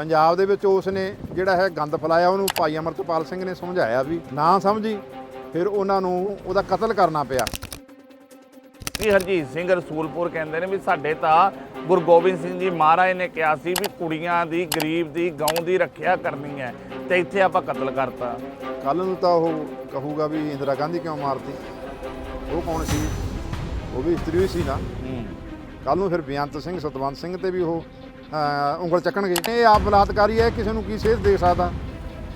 ਪੰਜਾਬ ਦੇ ਵਿੱਚ ਉਸ ਨੇ ਜਿਹੜਾ ਹੈ ਗੰਦ ਫਲਾਇਆ ਉਹਨੂੰ ਭਾਈ ਅਮਰਤਪਾਲ ਸਿੰਘ ਨੇ ਸਮਝਾਇਆ ਵੀ ਨਾ ਸਮਝੀ ਫਿਰ ਉਹਨਾਂ ਨੂੰ ਉਹਦਾ ਕਤਲ ਕਰਨਾ ਪਿਆ। ਵੀ ਹਰਜੀਤ ਸਿੰਘ ਰਸੂਲਪੁਰ ਕਹਿੰਦੇ ਨੇ ਵੀ ਸਾਡੇ ਤਾਂ ਗੁਰੂ ਗੋਬਿੰਦ ਸਿੰਘ ਜੀ ਮਹਾਰਾਜ ਨੇ ਕਿਹਾ ਸੀ ਵੀ ਕੁੜੀਆਂ ਦੀ ਗਰੀਬ ਦੀ ਗਊ ਦੀ ਰੱਖਿਆ ਕਰਨੀ ਹੈ ਤੇ ਇੱਥੇ ਆਪਾਂ ਕਤਲ ਕਰਤਾ। ਕੱਲ ਨੂੰ ਤਾਂ ਉਹ ਕਹੂਗਾ ਵੀ ਇੰਦਰਾ ਗਾਂਧੀ ਕਿਉਂ ਮਾਰਤੀ? ਉਹ ਕੌਣ ਸੀ? ਉਹ ਵੀ ਇਸਤਰੀ ਸੀ ਨਾ। ਕੱਲ ਨੂੰ ਫਿਰ ਬੇਅੰਤ ਸਿੰਘ ਸਤਵੰਤ ਸਿੰਘ ਤੇ ਵੀ ਉਹ ਉਂਗਲ ਚੱਕਣਗੇ। ਇਹ ਆਪ ਬਲਾਤਕਾਰੀ ਹੈ ਕਿਸੇ ਨੂੰ ਕੀ ਸੇਧ ਦੇ ਸਕਦਾ?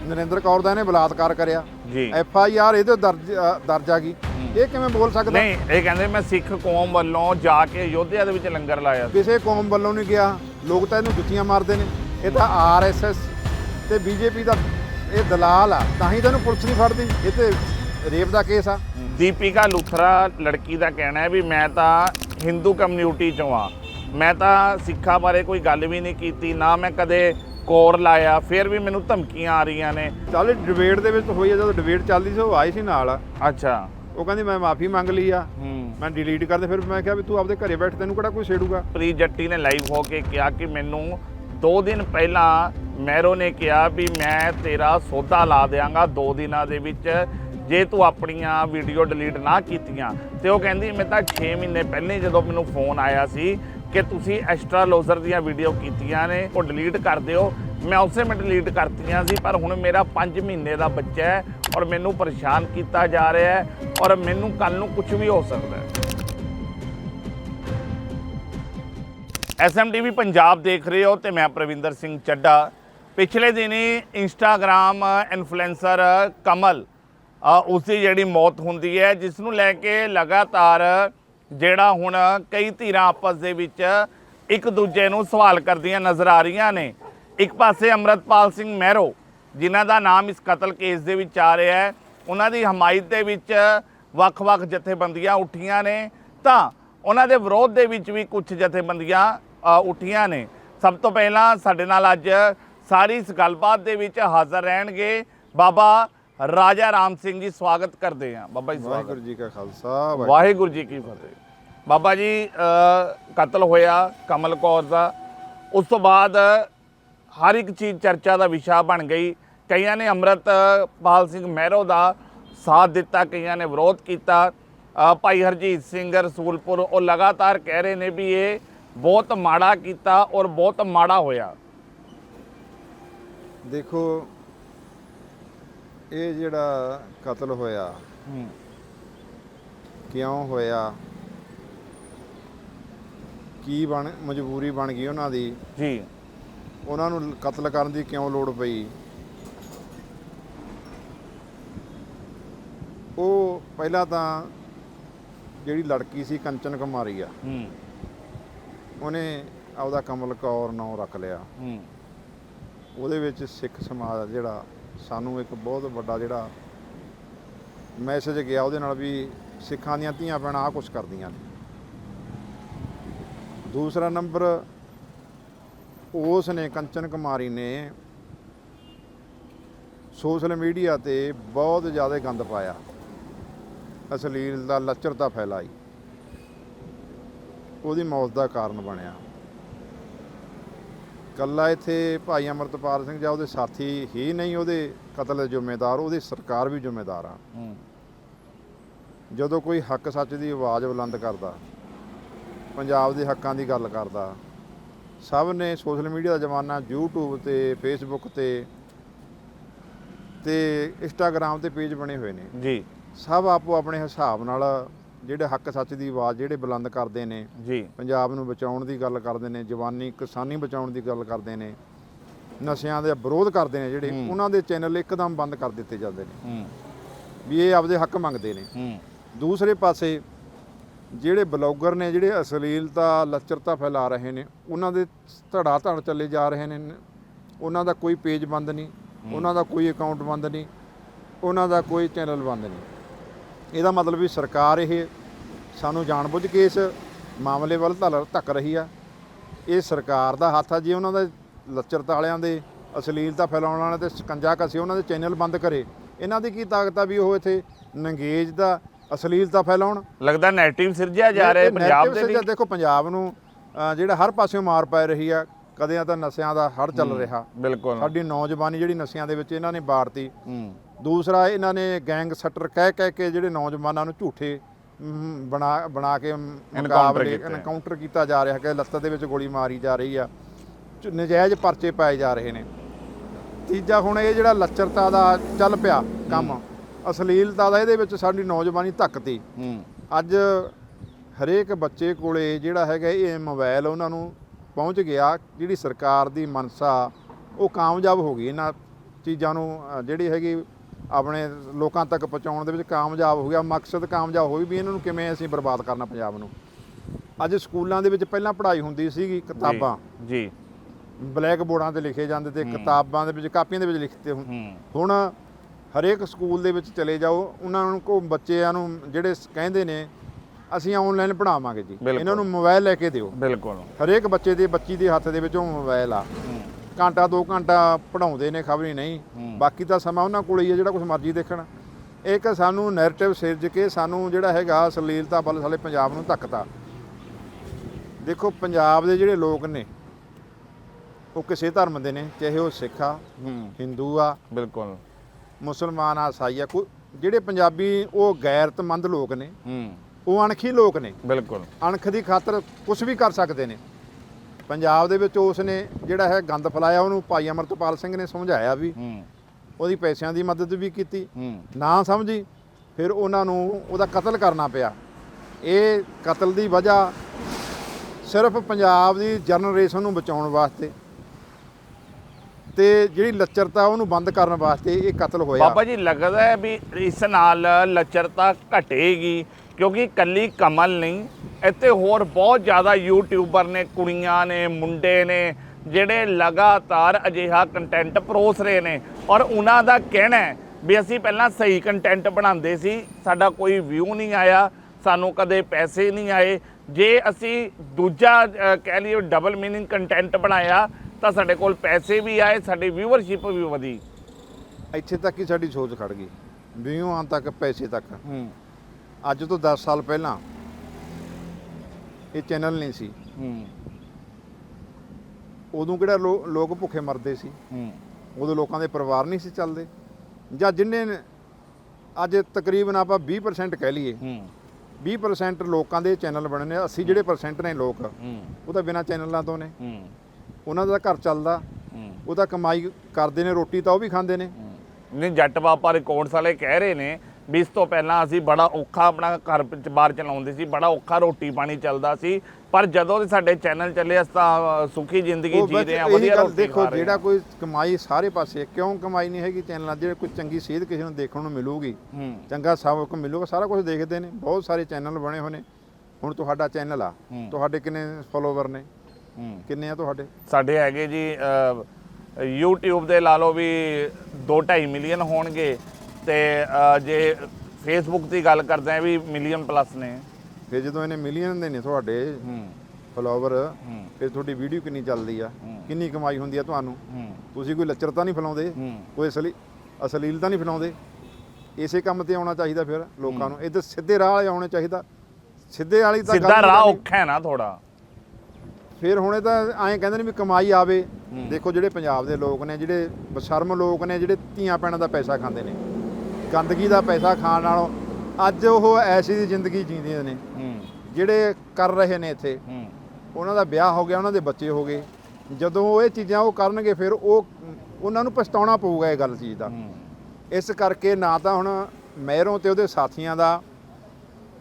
ਨਰਿੰਦਰ ਕੌਰ ਦਾ ਇਹਨੇ ਬਲਾਤਕਾਰ ਕਰਿਆ। ਜੀ। ਐਫ ਆਈ ਆਰ ਇਹਦੇ ਦਰਜ ਦਰਜ ਆ ਗਈ। ਇਹ ਕਿਵੇਂ ਬੋਲ ਸਕਦਾ? ਨਹੀਂ ਇਹ ਕਹਿੰਦੇ ਮੈਂ ਸਿੱਖ ਕੌਮ ਵੱਲੋਂ ਜਾ ਕੇ ਯੋਧਿਆ ਦੇ ਵਿੱਚ ਲੰਗਰ ਲਾਇਆ ਕਿਸੇ ਕੌਮ ਵੱਲੋਂ ਨਹੀਂ ਗਿਆ। ਲੋਕ ਤਾਂ ਇਹਨੂੰ ਜੁੱਤੀਆਂ ਮਾਰਦੇ ਨੇ। ਇਹ ਤਾਂ ਆਰ ਐਸ ਐਸ ਤੇ ਬੀਜੇਪੀ ਦਾ ਇਹ ਦਲਾਲ ਆ। ਤਾਂ ਹੀ ਤਾਂ ਇਹਨੂੰ ਪੁਲਿਸ ਨਹੀਂ ਫੜਦੀ। ਇਹ ਤੇ ਰੇਪ ਦਾ ਕੇਸ ਆ। ਦੀਪਿਕਾ ਲੁਥਰਾ ਲੜਕੀ ਦਾ ਕਹਿਣਾ ਹੈ ਵੀ ਮੈਂ ਤਾਂ ਹਿੰਦੂ ਕਮਿਊਨਿਟੀ ਚੋਂ ਆ। ਮੈਂ ਤਾਂ ਸਿੱਖਾਂ ਬਾਰੇ ਕੋਈ ਗੱਲ ਵੀ ਨਹੀਂ ਕੀਤੀ ਨਾ ਮੈਂ ਕਦੇ ਕੋਰ ਲਾਇਆ ਫਿਰ ਵੀ ਮੈਨੂੰ ਧਮਕੀਆਂ ਆ ਰਹੀਆਂ ਨੇ। ਚੱਲ ਡਿਬੇਟ ਦੇ ਵਿੱਚ ਹੋਈ ਆ ਜਦੋਂ ਡਿਬੇਟ ਚੱਲਦੀ ਸੀ ਉਹ ਆਈ ਸੀ ਨਾਲ। ਅੱਛਾ। ਉਹ ਕਹਿੰਦੀ ਮੈਂ ਮਾਫੀ ਮੰਗ ਲਈ ਆ। ਹੂੰ। ਮੈਂ ਡਿਲੀਟ ਕਰਦੇ ਫਿਰ ਮੈਂ ਕਿਹਾ ਵੀ ਤੂੰ ਆਪਦੇ ਘਰੇ ਬੈਠ ਤੈਨੂੰ ਕਿਹੜਾ ਕੋਈ ਛੇੜੂਗਾ? ਪ੍ਰੀ ਜੱਟੀ ਨੇ ਲਾਈਵ ਹੋ ਕੇ ਕਿਹਾ ਕਿ ਮੈਨੂੰ 2 ਦਿਨ ਪਹਿਲਾਂ ਮੈਰੋ ਨੇ ਕਿਹਾ ਵੀ ਮੈਂ ਤੇਰਾ ਸੌਦਾ ਲਾ ਦੇਵਾਂਗਾ 2 ਦਿਨਾਂ ਦੇ ਵਿੱਚ ਜੇ ਤੂੰ ਆਪਣੀਆਂ ਵੀਡੀਓ ਡਿਲੀਟ ਨਾ ਕੀਤੀਆਂ। ਤੇ ਉਹ ਕਹਿੰਦੀ ਮੈਂ ਤਾਂ 6 ਮਹੀਨੇ ਪਹਿਲੇ ਜਦੋਂ ਮੈਨੂੰ ਫੋਨ ਆਇਆ ਸੀ ਕਿ ਤੁਸੀਂ ਐਸਟਰਾਲੋਜ਼ਰ ਦੀਆਂ ਵੀਡੀਓ ਕੀਤੀਆਂ ਨੇ ਉਹ ਡਿਲੀਟ ਕਰ ਦਿਓ। ਮੈਂ ਉਸੇ ਮੈਂ ਡਿਲੀਟ ਕਰਤੀਆਂ ਸੀ ਪਰ ਹੁਣ ਮੇਰਾ 5 ਮਹੀਨੇ ਦਾ ਬੱਚਾ ਹੈ ਔਰ ਮੈਨੂੰ ਪਰੇਸ਼ਾਨ ਕੀਤਾ ਜਾ ਰਿਹਾ ਹੈ ਔਰ ਮੈਨੂੰ ਕੱਲ ਨੂੰ ਕੁਝ ਵੀ ਹੋ ਸਕਦਾ ਹੈ। ਐਸਐਮਟੀਵੀ ਪੰਜਾਬ ਦੇਖ ਰਹੇ ਹੋ ਤੇ ਮੈਂ ਪ੍ਰਵਿੰਦਰ ਸਿੰਘ ਚੱਡਾ ਪਿਛਲੇ ਦਿਨੀ ਇੰਸਟਾਗ੍ਰam ਇਨਫਲੂਐਂਸਰ ਕਮਲ ਅ, ਉਸ ਦੀ ਜਿਹੜੀ ਮੌਤ ਹੁੰਦੀ ਹੈ ਜਿਸ ਨੂੰ ਲੈ ਕੇ ਲਗਾਤਾਰ ਜਿਹੜਾ ਹੁਣ ਕਈ ਧਿਰਾਂ ਆਪਸ ਦੇ ਵਿੱਚ ਇੱਕ ਦੂਜੇ ਨੂੰ ਸਵਾਲ ਕਰਦੀਆਂ ਨਜ਼ਰ ਆ ਰਹੀਆਂ ਨੇ। ਇੱਕ ਪਾਸੇ ਅਮਰਤਪਾਲ ਸਿੰਘ ਮਹਿਰੋ ਜਿਨ੍ਹਾਂ ਦਾ ਨਾਮ ਇਸ ਕਤਲ ਕੇਸ ਦੇ ਵਿੱਚ ਆ ਰਿਹਾ ਹੈ ਉਹਨਾਂ ਦੀ ਹਮਾਇਤ ਦੇ ਵਿੱਚ ਵੱਖ-ਵੱਖ ਜਥੇਬੰਦੀਆਂ ਉੱਠੀਆਂ ਨੇ। ਤਾਂ ਉਹਨਾਂ ਦੇ ਵਿਰੋਧ ਦੇ ਵਿੱਚ ਵੀ ਕੁਝ ਜਥੇਬੰਦੀਆਂ ਉੱਠੀਆਂ ਨੇ। ਸਭ ਤੋਂ ਪਹਿਲਾਂ ਸਾਡੇ ਨਾਲ ਅੱਜ ਸਾਰੀ ਇਸ ਗੱਲਬਾਤ ਦੇ ਵਿੱਚ ਹਾਜ਼ਰ ਰਹਿਣਗੇ ਬਾਬਾ ਰਾਜਾ ਰਾਮ ਸਿੰਘ ਜੀ। ਸਵਾਗਤ ਕਰਦੇ ਹਾਂ। ਬਾਬਾ ਜੀ ਸਵਾਗਤ। ਵਾਹਿਗੁਰੂ ਜੀ ਕਾ ਖਾਲਸਾ ਵਾਹਿਗੁਰੂ ਜੀ ਕੀ ਫਤਿਹ। ਬਾਬਾ ਜੀ ਕਤਲ ਹੋਇਆ ਕਮਲ ਕੌਰ ਦਾ। ਉਸ ਤੋਂ ਬਾਅਦ ਹਰ ਇੱਕ ਚੀਜ਼ ਚਰਚਾ ਦਾ ਵਿਸ਼ਾ ਬਣ ਗਈ। ਕਈਆਂ ਨੇ ਅੰਮ੍ਰਿਤਪਾਲ ਸਿੰਘ ਮਹਿਰੋ ਦਾ ਸਾਥ ਦਿੱਤਾ ਕਈਆਂ ਨੇ ਵਿਰੋਧ ਕੀਤਾ। ਭਾਈ ਹਰਜੀਤ ਸਿੰਘ ਰਸੂਲਪੁਰ ਉਹ ਲਗਾਤਾਰ ਕਹਿ ਰਹੇ ਨੇ ਵੀ ਇਹ ਬਹੁਤ ਮਾੜਾ ਕੀਤਾ ਔਰ ਬਹੁਤ ਮਾੜਾ ਹੋਇਆ। ਦੇਖੋ ਇਹ ਜਿਹੜਾ ਕਤਲ ਹੋਇਆ ਹੂੰ। ਕਿਉਂ ਹੋਇਆ? ਕੀ ਬਣ ਮਜਬੂਰੀ ਬਣ ਗਈ ਉਹਨਾਂ ਦੀ। ਜੀ। ਉਹਨਾਂ ਨੂੰ ਕਤਲ ਕਰਨ ਦੀ ਕਿਉਂ ਲੋੜ ਪਈ? ਉਹ ਪਹਿਲਾਂ ਤਾਂ ਜਿਹੜੀ ਲੜਕੀ ਸੀ ਕੰਚਨ ਕੁਮਾਰੀ ਆ ਹੂੰ। ਉਹਨੇ ਆਪਦਾ ਕਮਲ ਕੌਰ ਨਾਂ ਰੱਖ ਲਿਆ। ਹੂੰ। ਉਹਦੇ ਵਿੱਚ ਸਿੱਖ ਸਮਾਜ ਆ ਜਿਹੜਾ ਸਾਨੂੰ ਇੱਕ ਬਹੁਤ ਵੱਡਾ ਜਿਹੜਾ ਮੈਸੇਜ ਗਿਆ ਉਹਦੇ ਨਾਲ ਵੀ ਸਿੱਖਾਂ ਦੀਆਂ ਧੀਆਂ ਭੈਣਾਂ ਆ ਕੁਛ ਕਰਦੀਆਂ ਨੇ। ਦੂਸਰਾ ਨੰਬਰ ਉਸ ਨੇ ਕੰਚਨ ਕੁਮਾਰੀ ਨੇ ਸੋਸ਼ਲ ਮੀਡੀਆ ਤੇ ਬਹੁਤ ਜ਼ਿਆਦਾ ਗੰਦ ਪਾਇਆ। ਅਸ਼ਲੀਲ ਦਾ ਲੱਚਰਤਾ ਫੈਲਾਈ। ਉਹਦੀ ਮੌਤ ਦਾ ਕਾਰਨ ਬਣਿਆ। ਕੱਲਾ ਇੱਥੇ ਭਾਈ ਅਮਰਤਪਾਲ ਸਿੰਘ ਜਾਂ ਉਹਦੇ ਸਾਥੀ ਹੀ ਨਹੀਂ ਉਹਦੇ ਕਤਲ ਦੇ ਜ਼ਿੰਮੇਦਾਰ ਉਹਦੀ ਸਰਕਾਰ ਵੀ ਜ਼ਿੰਮੇਦਾਰ ਆ। ਜਦੋਂ ਕੋਈ ਹੱਕ ਸੱਚ ਦੀ ਆਵਾਜ਼ ਬੁਲੰਦ ਕਰਦਾ ਪੰਜਾਬ ਦੇ ਹੱਕਾਂ ਦੀ ਗੱਲ ਕਰਦਾ। ਸਭ ਨੇ ਸੋਸ਼ਲ ਮੀਡੀਆ ਦਾ ਜ਼ਮਾਨਾ YouTube ਤੇ Facebook ਤੇ ਤੇ Instagram ਤੇ ਪੇਜ ਬਣੇ ਹੋਏ ਨੇ। ਜੀ। ਸਭ ਆਪੋ ਆਪਣੇ ਹਿਸਾਬ ਨਾਲ ਜਿਹੜੇ ਹੱਕ ਸੱਚ ਦੀ ਆਵਾਜ਼ ਜਿਹੜੇ ਬੁਲੰਦ ਕਰਦੇ ਨੇ ਜੀ। ਪੰਜਾਬ ਨੂੰ ਬਚਾਉਣ ਦੀ ਗੱਲ ਕਰਦੇ ਨੇ ਜਵਾਨੀ ਕਿਸਾਨੀ ਬਚਾਉਣ ਦੀ ਗੱਲ ਕਰਦੇ ਨੇ ਨਸ਼ਿਆਂ ਦੇ ਵਿਰੋਧ ਕਰਦੇ ਨੇ ਜਿਹੜੇ। ਉਹਨਾਂ ਦੇ ਚੈਨਲ ਇੱਕਦਮ ਬੰਦ ਕਰ ਦਿੱਤੇ ਜਾਂਦੇ ਨੇ। ਹੂੰ। ਵੀ ਇਹ ਆਪਦੇ ਹੱਕ ਮੰਗਦੇ ਨੇ। ਹੂੰ। ਦੂਸਰੇ ਪਾਸੇ ਜਿਹੜੇ ਬਲੌਗਰ ਨੇ ਜਿਹੜੇ ਅਸ਼ਲੀਲਤਾ ਲੱਚਰਤਾ ਫੈਲਾ ਰਹੇ ਨੇ ਉਹਨਾਂ ਦੇ ਧੜਾ ਧੜ ਚੱਲੇ ਜਾ ਰਹੇ ਨੇ ਉਹਨਾਂ ਦਾ ਕੋਈ ਪੇਜ ਬੰਦ ਨਹੀਂ ਉਹਨਾਂ ਦਾ ਕੋਈ ਅਕਾਊਂਟ ਬੰਦ ਨਹੀਂ ਉਹਨਾਂ ਦਾ ਕੋਈ ਚੈਨਲ ਬੰਦ ਨਹੀਂ। ਇਹਦਾ ਮਤਲਬ ਵੀ ਸਰਕਾਰ ਇਹ ਸਾਨੂੰ ਜਾਣਬੁੱਝ ਕੇ ਇਸ ਮਾਮਲੇ ਵੱਲ ਧਲ- ਧੱਕ ਰਹੀ ਆ। ਇਹ ਸਰਕਾਰ ਦਾ ਹੱਥ ਆ ਜੇ ਉਹਨਾਂ ਦੇ ਲੱਚਰਤਾ ਵਾਲਿਆਂ ਦੇ ਅਸ਼ਲੀਲਤਾ ਫੈਲਾਉਣ ਵਾਲਿਆਂ ਤੇ ਸਕੰਜਾ ਕਸੇ ਉਹਨਾਂ ਦੇ ਚੈਨਲ ਬੰਦ ਕਰੇ ਇਹਨਾਂ ਦੀ ਕੀ ਤਾਕਤ ਆ ਵੀ ਉਹ ਇੱਥੇ ਨੰਗੇਜ ਦਾ ਅਸ਼ਲੀਲਤਾ ਫੈਲਾਉਣ ਲੱਗਦਾ ਨੈਗੇਟਿਵ ਸਿਰਜਿਆ ਜਾ ਰਿਹਾ ਪੰਜਾਬ ਦੇ ਵਿੱਚ ਦੇਖੋ ਪੰਜਾਬ ਨੂੰ ਜਿਹੜਾ ਹਰ ਪਾਸਿਓਂ ਮਾਰ ਪੈ ਰਹੀ ਆ ਕਦੇ ਤਾਂ ਨਸ਼ਿਆਂ ਦਾ ਹੜ ਚੱਲ ਰਿਹਾ। ਬਿਲਕੁਲ। ਸਾਡੀ ਨੌਜਵਾਨੀ ਜਿਹੜੀ ਨਸ਼ਿਆਂ ਦੇ ਵਿੱਚ ਇਹਨਾਂ ਨੇ ਬਾੜਤੀ ਦੂਸਰਾ ਇਹਨਾਂ ਨੇ ਗੈਂਗ ਸੱਟਰ ਕਹਿ ਕਹਿ ਕੇ ਜਿਹੜੇ ਨੌਜਵਾਨਾਂ ਨੂੰ ਝੂਠੇ ਬਣਾ ਬਣਾ ਕੇ ਮੁਕਾਬਲੇ। ਐਨਕਾਊਂਟਰ ਕੀਤਾ ਜਾ ਰਿਹਾ ਕਿ ਲੱਤ ਦੇ ਵਿੱਚ ਗੋਲੀ ਮਾਰੀ ਜਾ ਰਹੀ ਆ। ਨਜਾਇਜ਼ ਪਰਚੇ ਪਾਏ ਜਾ ਰਹੇ ਨੇ। ਤੀਜਾ ਹੁਣ ਇਹ ਜਿਹੜਾ ਲੱਚਰਤਾ ਦਾ ਚੱਲ ਪਿਆ ਕੰਮ ਅਸ਼ਲੀਲਤਾ ਦਾ ਇਹਦੇ ਵਿੱਚ ਸਾਡੀ ਨੌਜਵਾਨੀ ਧੱਕਤੀ। ਅੱਜ ਹਰੇਕ ਬੱਚੇ ਕੋਲੇ ਜਿਹੜਾ ਹੈਗਾ ਇਹ ਮੋਬਾਈਲ ਉਹਨਾਂ ਨੂੰ ਪਹੁੰਚ ਗਿਆ ਜਿਹੜੀ ਸਰਕਾਰ ਦੀ ਮਨਸਾ ਉਹ ਕਾਮਯਾਬ ਹੋ ਗਈ। ਇਹਨਾਂ ਚੀਜ਼ਾਂ ਨੂੰ ਜਿਹੜੀ ਹੈਗੀ ਆਪਣੇ ਲੋਕਾਂ ਤੱਕ ਪਹੁੰਚਾਉਣ ਦੇ ਵਿੱਚ ਕਾਮਯਾਬ ਹੋ ਗਿਆ। ਮਕਸਦ ਕਾਮਯਾਬ ਹੋਈ ਵੀ ਇਹਨਾਂ ਨੂੰ ਕਿਵੇਂ ਅਸੀਂ ਬਰਬਾਦ ਕਰਨਾ ਪੰਜਾਬ ਨੂੰ। ਅੱਜ ਸਕੂਲਾਂ ਦੇ ਵਿੱਚ ਪਹਿਲਾਂ ਪੜ੍ਹਾਈ ਹੁੰਦੀ ਸੀਗੀ ਕਿਤਾਬਾਂ। ਜੀ ਬਲੈਕ ਬੋਰਡਾਂ ਤੇ ਲਿਖੇ ਜਾਂਦੇ ਤੇ ਕਿਤਾਬਾਂ ਦੇ ਵਿੱਚ ਕਾਪੀਆਂ ਦੇ ਵਿੱਚ ਲਿਖਦੇ ਹੁਣ ਹੁਣ ਹਰੇਕ ਸਕੂਲ ਦੇ ਵਿੱਚ ਚਲੇ ਜਾਓ ਉਹਨਾਂ ਨੂੰ ਕੋ ਬੱਚਿਆਂ ਨੂੰ ਜਿਹੜੇ ਕਹਿੰਦੇ ਨੇ ਅਸੀਂ ਆਨਲਾਈਨ ਪੜ੍ਹਾਵਾਂਗੇ ਜੀ। ਇਹਨਾਂ ਨੂੰ ਮੋਬਾਈਲ ਲੈ ਕੇ ਦਿਓ। ਬਿਲਕੁਲ। ਹਰੇਕ ਬੱਚੇ ਦੇ ਬੱਚੀ ਦੇ ਹੱਥ ਦੇ ਵਿੱਚ ਉਹ ਮੋਬਾਈਲ ਆ ਘੰਟਾ ਦੋ ਘੰਟਾ ਪੜਾਉਂਦੇ ਨੇ ਖਬਰੀ ਨਹੀਂ। ਹੂੰ। ਬਾਕੀ ਤਾਂ ਸਮਾਂ ਉਹਨਾਂ ਕੋਲ ਹੀ ਹੈ ਜਿਹੜਾ ਕੁਝ ਮਰਜ਼ੀ ਦੇਖਣ। ਇੱਕ ਸਾਨੂੰ ਨੈਰੇਟਿਵ ਸਿਰਜ ਕੇ ਸਾਨੂੰ ਜਿਹੜਾ ਹੈਗਾ ਅਸ਼ਲੀਲਤਾ ਵੱਲ ਸਾਡੇ ਪੰਜਾਬ ਨੂੰ ਧੱਕਤਾ। ਦੇਖੋ ਪੰਜਾਬ ਦੇ ਜਿਹੜੇ ਲੋਕ ਨੇ ਉਹ ਕਿਸੇ ਧਰਮ ਦੇ ਨੇ ਚਾਹੇ ਉਹ ਸਿੱਖ ਆ ਹਿੰਦੂ ਆ ਬਿਲਕੁਲ। ਮੁਸਲਮਾਨ ਆ ਈਸਾਈ ਆ ਕੋਈ ਜਿਹੜੇ ਪੰਜਾਬੀ ਉਹ ਗੈਰਤਮੰਦ ਲੋਕ ਨੇ ਹੂੰ। ਉਹ ਅਣਖੀ ਲੋਕ ਨੇ। ਬਿਲਕੁਲ। ਅਣਖ ਦੀ ਖਾਤਰ ਕੁਝ ਵੀ ਕਰ ਸਕਦੇ ਨੇ। ਪੰਜਾਬ ਦੇ ਵਿੱਚ ਉਸ ਨੇ ਜਿਹੜਾ ਹੈ ਗੰਦ ਫਲਾਇਆ ਉਹਨੂੰ ਭਾਈ ਅਮਰਤਪਾਲ ਸਿੰਘ ਨੇ ਸਮਝਾਇਆ ਵੀ। ਹੂੰ। ਉਹਦੀ ਪੈਸਿਆਂ ਦੀ ਮਦਦ ਵੀ ਕੀਤੀ। ਹੂੰ। ਨਾ ਸਮਝੀ ਫਿਰ ਉਹਨਾਂ ਨੂੰ ਉਹਦਾ ਕਤਲ ਕਰਨਾ ਪਿਆ। ਇਹ ਕਤਲ ਦੀ ਵਜ੍ਹਾ ਸਿਰਫ ਪੰਜਾਬ ਦੀ ਜਨਰੇਸ਼ਨ ਨੂੰ ਬਚਾਉਣ ਵਾਸਤੇ ਤੇ ਜਿਹੜੀ ਲੱਚਰਤਾ ਉਹਨੂੰ ਬੰਦ ਕਰਨ ਵਾਸਤੇ ਇਹ ਕਤਲ ਹੋਇਆ। ਬਾਬਾ ਜੀ, ਲੱਗਦਾ ਹੈ ਵੀ ਇਸ ਨਾਲ ਲੱਚਰਤਾ ਘਟੇਗੀ, ਕਿਉਂਕਿ ਕੱਲੀ ਕਮਲ ਨਹੀਂ, ਇੱਥੇ ਹੋਰ ਬਹੁਤ ਜ਼ਿਆਦਾ ਯੂਟਿਊਬਰ ਨੇ, ਕੁੜੀਆਂ ਨੇ, ਮੁੰਡੇ ਨੇ, ਜਿਹੜੇ ਲਗਾਤਾਰ ਅਜਿਹਾ ਕੰਟੈਂਟ ਪਰੋਸ ਰਹੇ ਨੇ। ਔਰ ਉਹਨਾਂ ਦਾ ਕਹਿਣਾ ਹੈ ਵੀ ਅਸੀਂ ਪਹਿਲਾਂ ਸਹੀ ਕੰਟੈਂਟ ਬਣਾਉਂਦੇ ਸੀ, ਸਾਡਾ ਕੋਈ ਵਿਊ ਨਹੀਂ ਆਇਆ, ਸਾਨੂੰ ਕਦੇ ਪੈਸੇ ਨਹੀਂ ਆਏ। ਜੇ ਅਸੀਂ ਦੂਜਾ ਕਹਿ ਲਈਏ ਡਬਲ ਮੀਨਿੰਗ ਕੰਟੈਂਟ ਬਣਾਇਆ ਤਾਂ ਸਾਡੇ ਕੋਲ ਪੈਸੇ ਵੀ ਆਏ ਸਾਡੀ ਵਿਊਅਰਸ਼ਿਪ ਵੀ ਵਧੀ। ਇੱਥੇ ਤੱਕ ਹੀ ਸਾਡੀ ਸੋਚ ਖੜ ਗਈ ਵਿਊਆਂ ਤੱਕ ਪੈਸੇ ਤੱਕ। ਹੂੰ। ਅੱਜ ਤੋਂ 10 ਸਾਲ ਪਹਿਲਾਂ ਇਹ ਚੈਨਲ ਨਹੀਂ ਸੀ। ਹੂੰ। ਉਦੋਂ ਕਿਹੜਾ ਲੋਕ ਭੁੱਖੇ ਮਰਦੇ ਸੀ। ਹੂੰ। ਉਦੋਂ ਲੋਕਾਂ ਦੇ ਪਰਿਵਾਰ ਨਹੀਂ ਸੀ ਚੱਲਦੇ। ਜਾਂ ਜਿੰਨੇ ਅੱਜ ਤਕਰੀਬਨ ਆਪਾਂ 20% ਕਹਿ ਲਈਏ। ਹੂੰ। 20% ਲੋਕਾਂ ਦੇ ਚੈਨਲ ਬਣੇ ਨੇ 80 ਜਿਹੜੇ ਪਰਸੈਂਟ ਨੇ ਲੋਕ ਉਹ ਤਾਂ ਬਿਨਾਂ ਚੈਨਲਾਂ ਤੋਂ ਨੇ। ਹੂੰ। ਉਹਨਾਂ ਦਾ ਘਰ ਚੱਲਦਾ ਉਹ ਤਾਂ ਕਮਾਈ ਕਰਦੇ ਨੇ ਰੋਟੀ ਤਾਂ ਉਹ ਵੀ ਖਾਂਦੇ ਨੇ। ਨਹੀਂ ਜੱਟ ਬਾਪਾ ਰਿਕਾਰਡਸ ਵਾਲੇ ਕਹਿ ਰਹੇ ਨੇ ਵੀ ਇਸ ਤੋਂ ਪਹਿਲਾਂ ਅਸੀਂ ਬੜਾ ਔਖਾ ਆਪਣਾ ਘਰ ਚ ਬਾਹਰ ਚਲਾਉਂਦੇ ਸੀ ਬੜਾ ਔਖਾ ਰੋਟੀ ਪਾਣੀ ਚੱਲਦਾ ਸੀ ਪਰ ਜਦੋਂ ਦੇ ਸਾਡੇ ਚੈਨਲ ਚੱਲੇ ਅਸੀਂ ਤਾਂ ਸੁਖੀ ਜ਼ਿੰਦਗੀ ਜੀ ਰਹੇ ਇਹੀ ਵਧੀਆ ਰੋਟੀ ਦੇਖੋ ਜਿਹੜਾ। ਕੋਈ ਕਮਾਈ ਸਾਰੇ ਪਾਸੇ ਕਿਉਂ ਕਮਾਈ ਨਹੀਂ ਹੈਗੀ ਚੈਨਲਾਂ ਜਿਹੜੇ ਕੋਈ ਚੰਗੀ ਸੇਧ ਕਿਸੇ ਨੂੰ ਦੇਖਣ ਨੂੰ ਮਿਲੂਗੀ ਚੰਗਾ ਸਬਕ ਮਿਲੂਗਾ ਸਾਰਾ ਕੁਝ ਦੇਖਦੇ ਨੇ ਬਹੁਤ ਸਾਰੇ ਚੈਨਲ ਬਣੇ ਹੋਏ ਨੇ। ਹੁਣ ਤੁਹਾਡਾ ਚੈਨਲ ਆ। ਤੁਹਾਡੇ ਕਿੰਨੇ ਫਾਲੋਵਰ ਨੇ? ਕਿੰਨੇ ਆ ਤੁਹਾਡੇ? ਸਾਡੇ ਹੈਗੇ ਜੀ YouTube ਦੇ ਲਾ ਲਓ ਵੀ 2.5 ਮਿਲੀਅਨ ਹੋਣਗੇ ਤੇ ਜੇ Facebook ਦੀ ਗੱਲ ਕਰਦੇ ਆ ਵੀ ਮਿਲੀਅਨ ਪਲੱਸ ਨੇ। ਫਿਰ ਜਦੋਂ ਇਹਨੇ ਮਿਲੀਅਨ ਦੇ ਨੇ ਤੁਹਾਡੇ ਫਾਲੋਵਰ ਫਿਰ ਤੁਹਾਡੀ ਵੀਡੀਓ ਕਿੰਨੀ ਚੱਲਦੀ ਆ। ਕਿੰਨੀ ਕਮਾਈ ਹੁੰਦੀ ਆ ਤੁਹਾਨੂੰ? ਤੁਸੀਂ ਕੋਈ ਲੱਚਰਤਾ ਨਹੀਂ ਫੈਲਾਉਂਦੇ? ਕੋਈ ਅਸਲੀ ਅਸਲੀਲਤਾ ਨਹੀਂ ਫੈਲਾਉਂਦੇ? ਇਸੇ ਕੰਮ ਤੇ ਆਉਣਾ ਚਾਹੀਦਾ ਫਿਰ ਲੋਕਾਂ ਨੂੰ। ਇਹਦੇ ਸਿੱਧੇ ਰਾਹ 'ਤੇ ਆਉਣਾ ਚਾਹੀਦਾ। ਸਿੱਧੇ ਵਾਲੀ ਤਾਂ ਗੱਲ ਸਿੱਧਾ ਰਾਹ। ਔਖਾ ਹੈ ਨਾ ਥੋੜਾ ਫਿਰ ਹੁਣ ਇਹ ਤਾਂ ਐਂ ਕਹਿੰਦੇ ਨੇ ਵੀ ਕਮਾਈ ਆਵੇ। ਦੇਖੋ ਜਿਹੜੇ ਪੰਜਾਬ ਦੇ ਲੋਕ ਨੇ ਜਿਹੜੇ ਬਸ਼ਰਮ ਲੋਕ ਨੇ ਜਿਹੜੇ ਧੀਆਂ ਪੈਣਾ ਦਾ ਪੈਸਾ ਖਾਂਦੇ ਨੇ। ਗੰਦਗੀ ਦਾ ਪੈਸਾ ਖਾਣ ਨਾਲੋਂ ਅੱਜ ਉਹ ਐਸੀ ਦੀ ਜ਼ਿੰਦਗੀ ਜੀਂਦੇ ਨੇ ਜਿਹੜੇ ਕਰ ਰਹੇ ਨੇ ਇੱਥੇ। ਉਹਨਾਂ ਦਾ ਵਿਆਹ ਹੋ ਗਿਆ ਉਹਨਾਂ ਦੇ ਬੱਚੇ ਹੋ ਗਏ। ਜਦੋਂ ਉਹ ਇਹ ਚੀਜ਼ਾਂ ਉਹ ਕਰਨਗੇ ਫਿਰ ਉਹ ਉਹਨਾਂ ਨੂੰ ਪਛਤਾਉਣਾ ਪਊਗਾ ਇਹ ਗੱਲ ਚੀਜ਼ ਦਾ। ਇਸ ਕਰਕੇ ਨਾ ਤਾਂ ਹੁਣ ਮਹਿਰੋਂ ਤੇ ਉਹਦੇ ਸਾਥੀਆਂ ਦਾ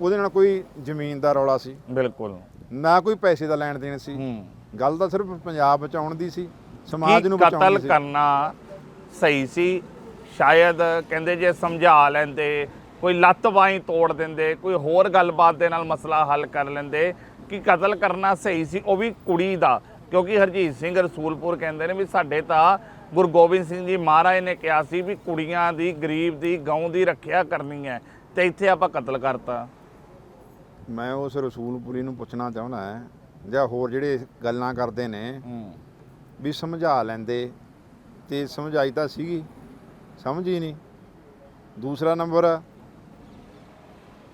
ਉਹਦੇ ਨਾਲ ਕੋਈ ਜ਼ਮੀਨ ਦਾ ਰੌਲਾ ਸੀ। ਬਿਲਕੁਲ। ਨਾ ਕੋਈ ਪੈਸੇ ਦਾ ਲੈਣ ਦੇਣ ਸੀ। ਹੂੰ। ਗੱਲ ਤਾਂ ਸਿਰਫ ਪੰਜਾਬ ਬਚਾਉਣ ਦੀ ਸੀ ਸਮਾਜ ਨੂੰ ਕਤਲ ਬਚਾਉਣ ਦੀ ਸੀ। ਕਰਨਾ ਸਹੀ ਸੀ? ਸ਼ਾਇਦ ਕਹਿੰਦੇ ਜੇ ਸਮਝਾ ਲੈਂਦੇ ਕੋਈ ਲੱਤ ਬਾਈ ਤੋੜ ਦਿੰਦੇ ਕੋਈ ਹੋਰ ਗੱਲਬਾਤ ਦੇ ਨਾਲ ਮਸਲਾ ਹੱਲ ਕਰ ਲੈਂਦੇ ਕਿ ਕਤਲ ਕਰਨਾ ਸਹੀ ਸੀ? ਉਹ ਵੀ ਕੁੜੀ ਦਾ। ਕਿਉਂਕਿ ਹਰਜੀਤ ਸਿੰਘ ਰਸੂਲਪੁਰ ਕਹਿੰਦੇ ਨੇ ਵੀ ਸਾਡੇ ਤਾਂ ਗੁਰੂ ਗੋਬਿੰਦ ਸਿੰਘ ਜੀ ਮਹਾਰਾਜ ਨੇ ਕਿਹਾ ਸੀ ਵੀ ਕੁੜੀਆਂ ਦੀ ਗਰੀਬ ਦੀ ਗਊ ਦੀ ਰੱਖਿਆ ਕਰਨੀ ਹੈ ਤੇ ਇੱਥੇ ਆਪਾਂ ਕਤਲ ਕਰਤਾ। ਮੈਂ ਉਸ ਰਸੂਲਪੁਰੀ ਨੂੰ ਪੁੱਛਣਾ ਚਾਹੁੰਦਾ ਹੈ ਜਾਂ ਹੋਰ ਜਿਹੜੇ ਗੱਲਾਂ ਕਰਦੇ ਨੇ ਵੀ ਸਮਝਾ ਲੈਂਦੇ ਤੇ ਸਮਝਾਈ ਤਾਂ ਸੀਗੀ ਸਮਝ ਹੀ ਨਹੀਂ। ਦੂਸਰਾ ਨੰਬਰ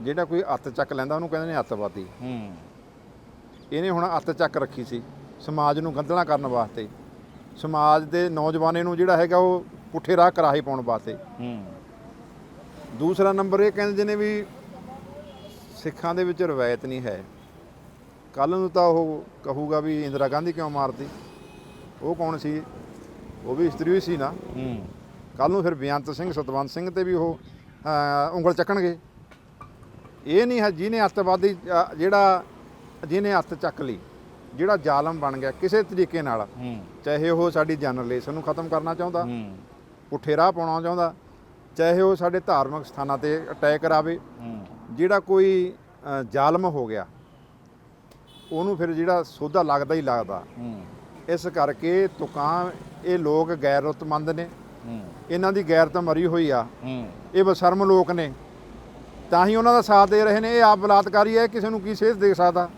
ਜਿਹੜਾ ਕੋਈ ਅੱਤ ਚੱਕ ਲੈਂਦਾ ਉਹਨੂੰ ਕਹਿੰਦੇ ਨੇ ਅੱਤਵਾਦੀ। ਹੂੰ। ਇਹਨੇ ਹੁਣ ਅੱਤ ਚੱਕ ਰੱਖੀ ਸੀ ਸਮਾਜ ਨੂੰ ਗੰਦਲਾ ਕਰਨ ਵਾਸਤੇ। ਸਮਾਜ ਦੇ ਨੌਜਵਾਨੇ ਨੂੰ ਜਿਹੜਾ ਹੈਗਾ ਉਹ ਪੁੱਠੇ ਰਾਹ ਕਰਾਹੀ ਪਾਉਣ ਵਾਸਤੇ। ਹੂੰ। ਦੂਸਰਾ ਨੰਬਰ ਇਹ ਕਹਿੰਦੇ ਨੇ ਵੀ ਸਿੱਖਾਂ ਦੇ ਵਿੱਚ ਰਵਾਇਤ ਨਹੀਂ ਹੈ। ਕੱਲ ਨੂੰ ਤਾਂ ਉਹ ਕਹੂਗਾ ਵੀ ਇੰਦਰਾ ਗਾਂਧੀ ਕਿਉਂ ਮਾਰਦੀ ਉਹ ਕੌਣ ਸੀ? ਉਹ ਵੀ ਇਸਤਰੀ ਹੀ ਸੀ ਨਾ। ਹੂੰ। ਕੱਲ ਨੂੰ ਫਿਰ ਬੇਅੰਤ ਸਿੰਘ ਸਤਵੰਤ ਸਿੰਘ ਤੇ ਵੀ ਉਹ ਉਂਗਲ ਚੱਕਣਗੇ। ਇਹ ਨਹੀਂ ਹੈ ਜਿਹਨੇ ਅੱਤਵਾਦੀ ਜਿਹੜਾ ਜਿਹਨੇ ਹੱਥ ਚੱਕ ਲਈ ਜਿਹੜਾ ਜ਼ਾਲਮ ਬਣ ਗਿਆ ਕਿਸੇ ਤਰੀਕੇ ਨਾਲ। ਚਾਹੇ ਉਹ ਸਾਡੀ ਜਨਰੇਸ਼ਨ ਨੂੰ ਖਤਮ ਕਰਨਾ ਚਾਹੁੰਦਾ ਪੁੱਠੇ ਰਾਹ ਪਾਉਣਾ ਚਾਹੁੰਦਾ ਚਾਹੇ ਉਹ ਸਾਡੇ ਧਾਰਮਿਕ ਸਥਾਨਾਂ ਤੇ ਅਟੈਕ ਕਰਾਵੇ। ਜਿਹੜਾ ਕੋਈ ਜ਼ਾਲਮ ਹੋ ਗਿਆ ਉਹਨੂੰ ਫਿਰ ਜਿਹੜਾ ਸੋਧਾ ਲੱਗਦਾ ਹੀ ਲੱਗਦਾ। ਇਸ ਕਰਕੇ ਤੁਕਾਂ ਇਹ ਲੋਕ ਗੈਰਤਮੰਦ ਨੇ। ਹੂੰ। ਇਹਨਾਂ ਦੀ ਗੈਰਤ ਮਰੀ ਹੋਈ ਆ। ਇਹ ਬਸ਼ਰਮ ਲੋਕ ਨੇ। ਤਾਂ ਹੀ ਉਹਨਾਂ ਦਾ ਸਾਥ ਦੇ ਰਹੇ ਨੇ। ਇਹ ਆਪ ਬਲਾਤਕਾਰੀ ਹੈ ਕਿਸੇ ਨੂੰ ਕੀ ਸੇਧ ਦੇ ਸਕਦਾ?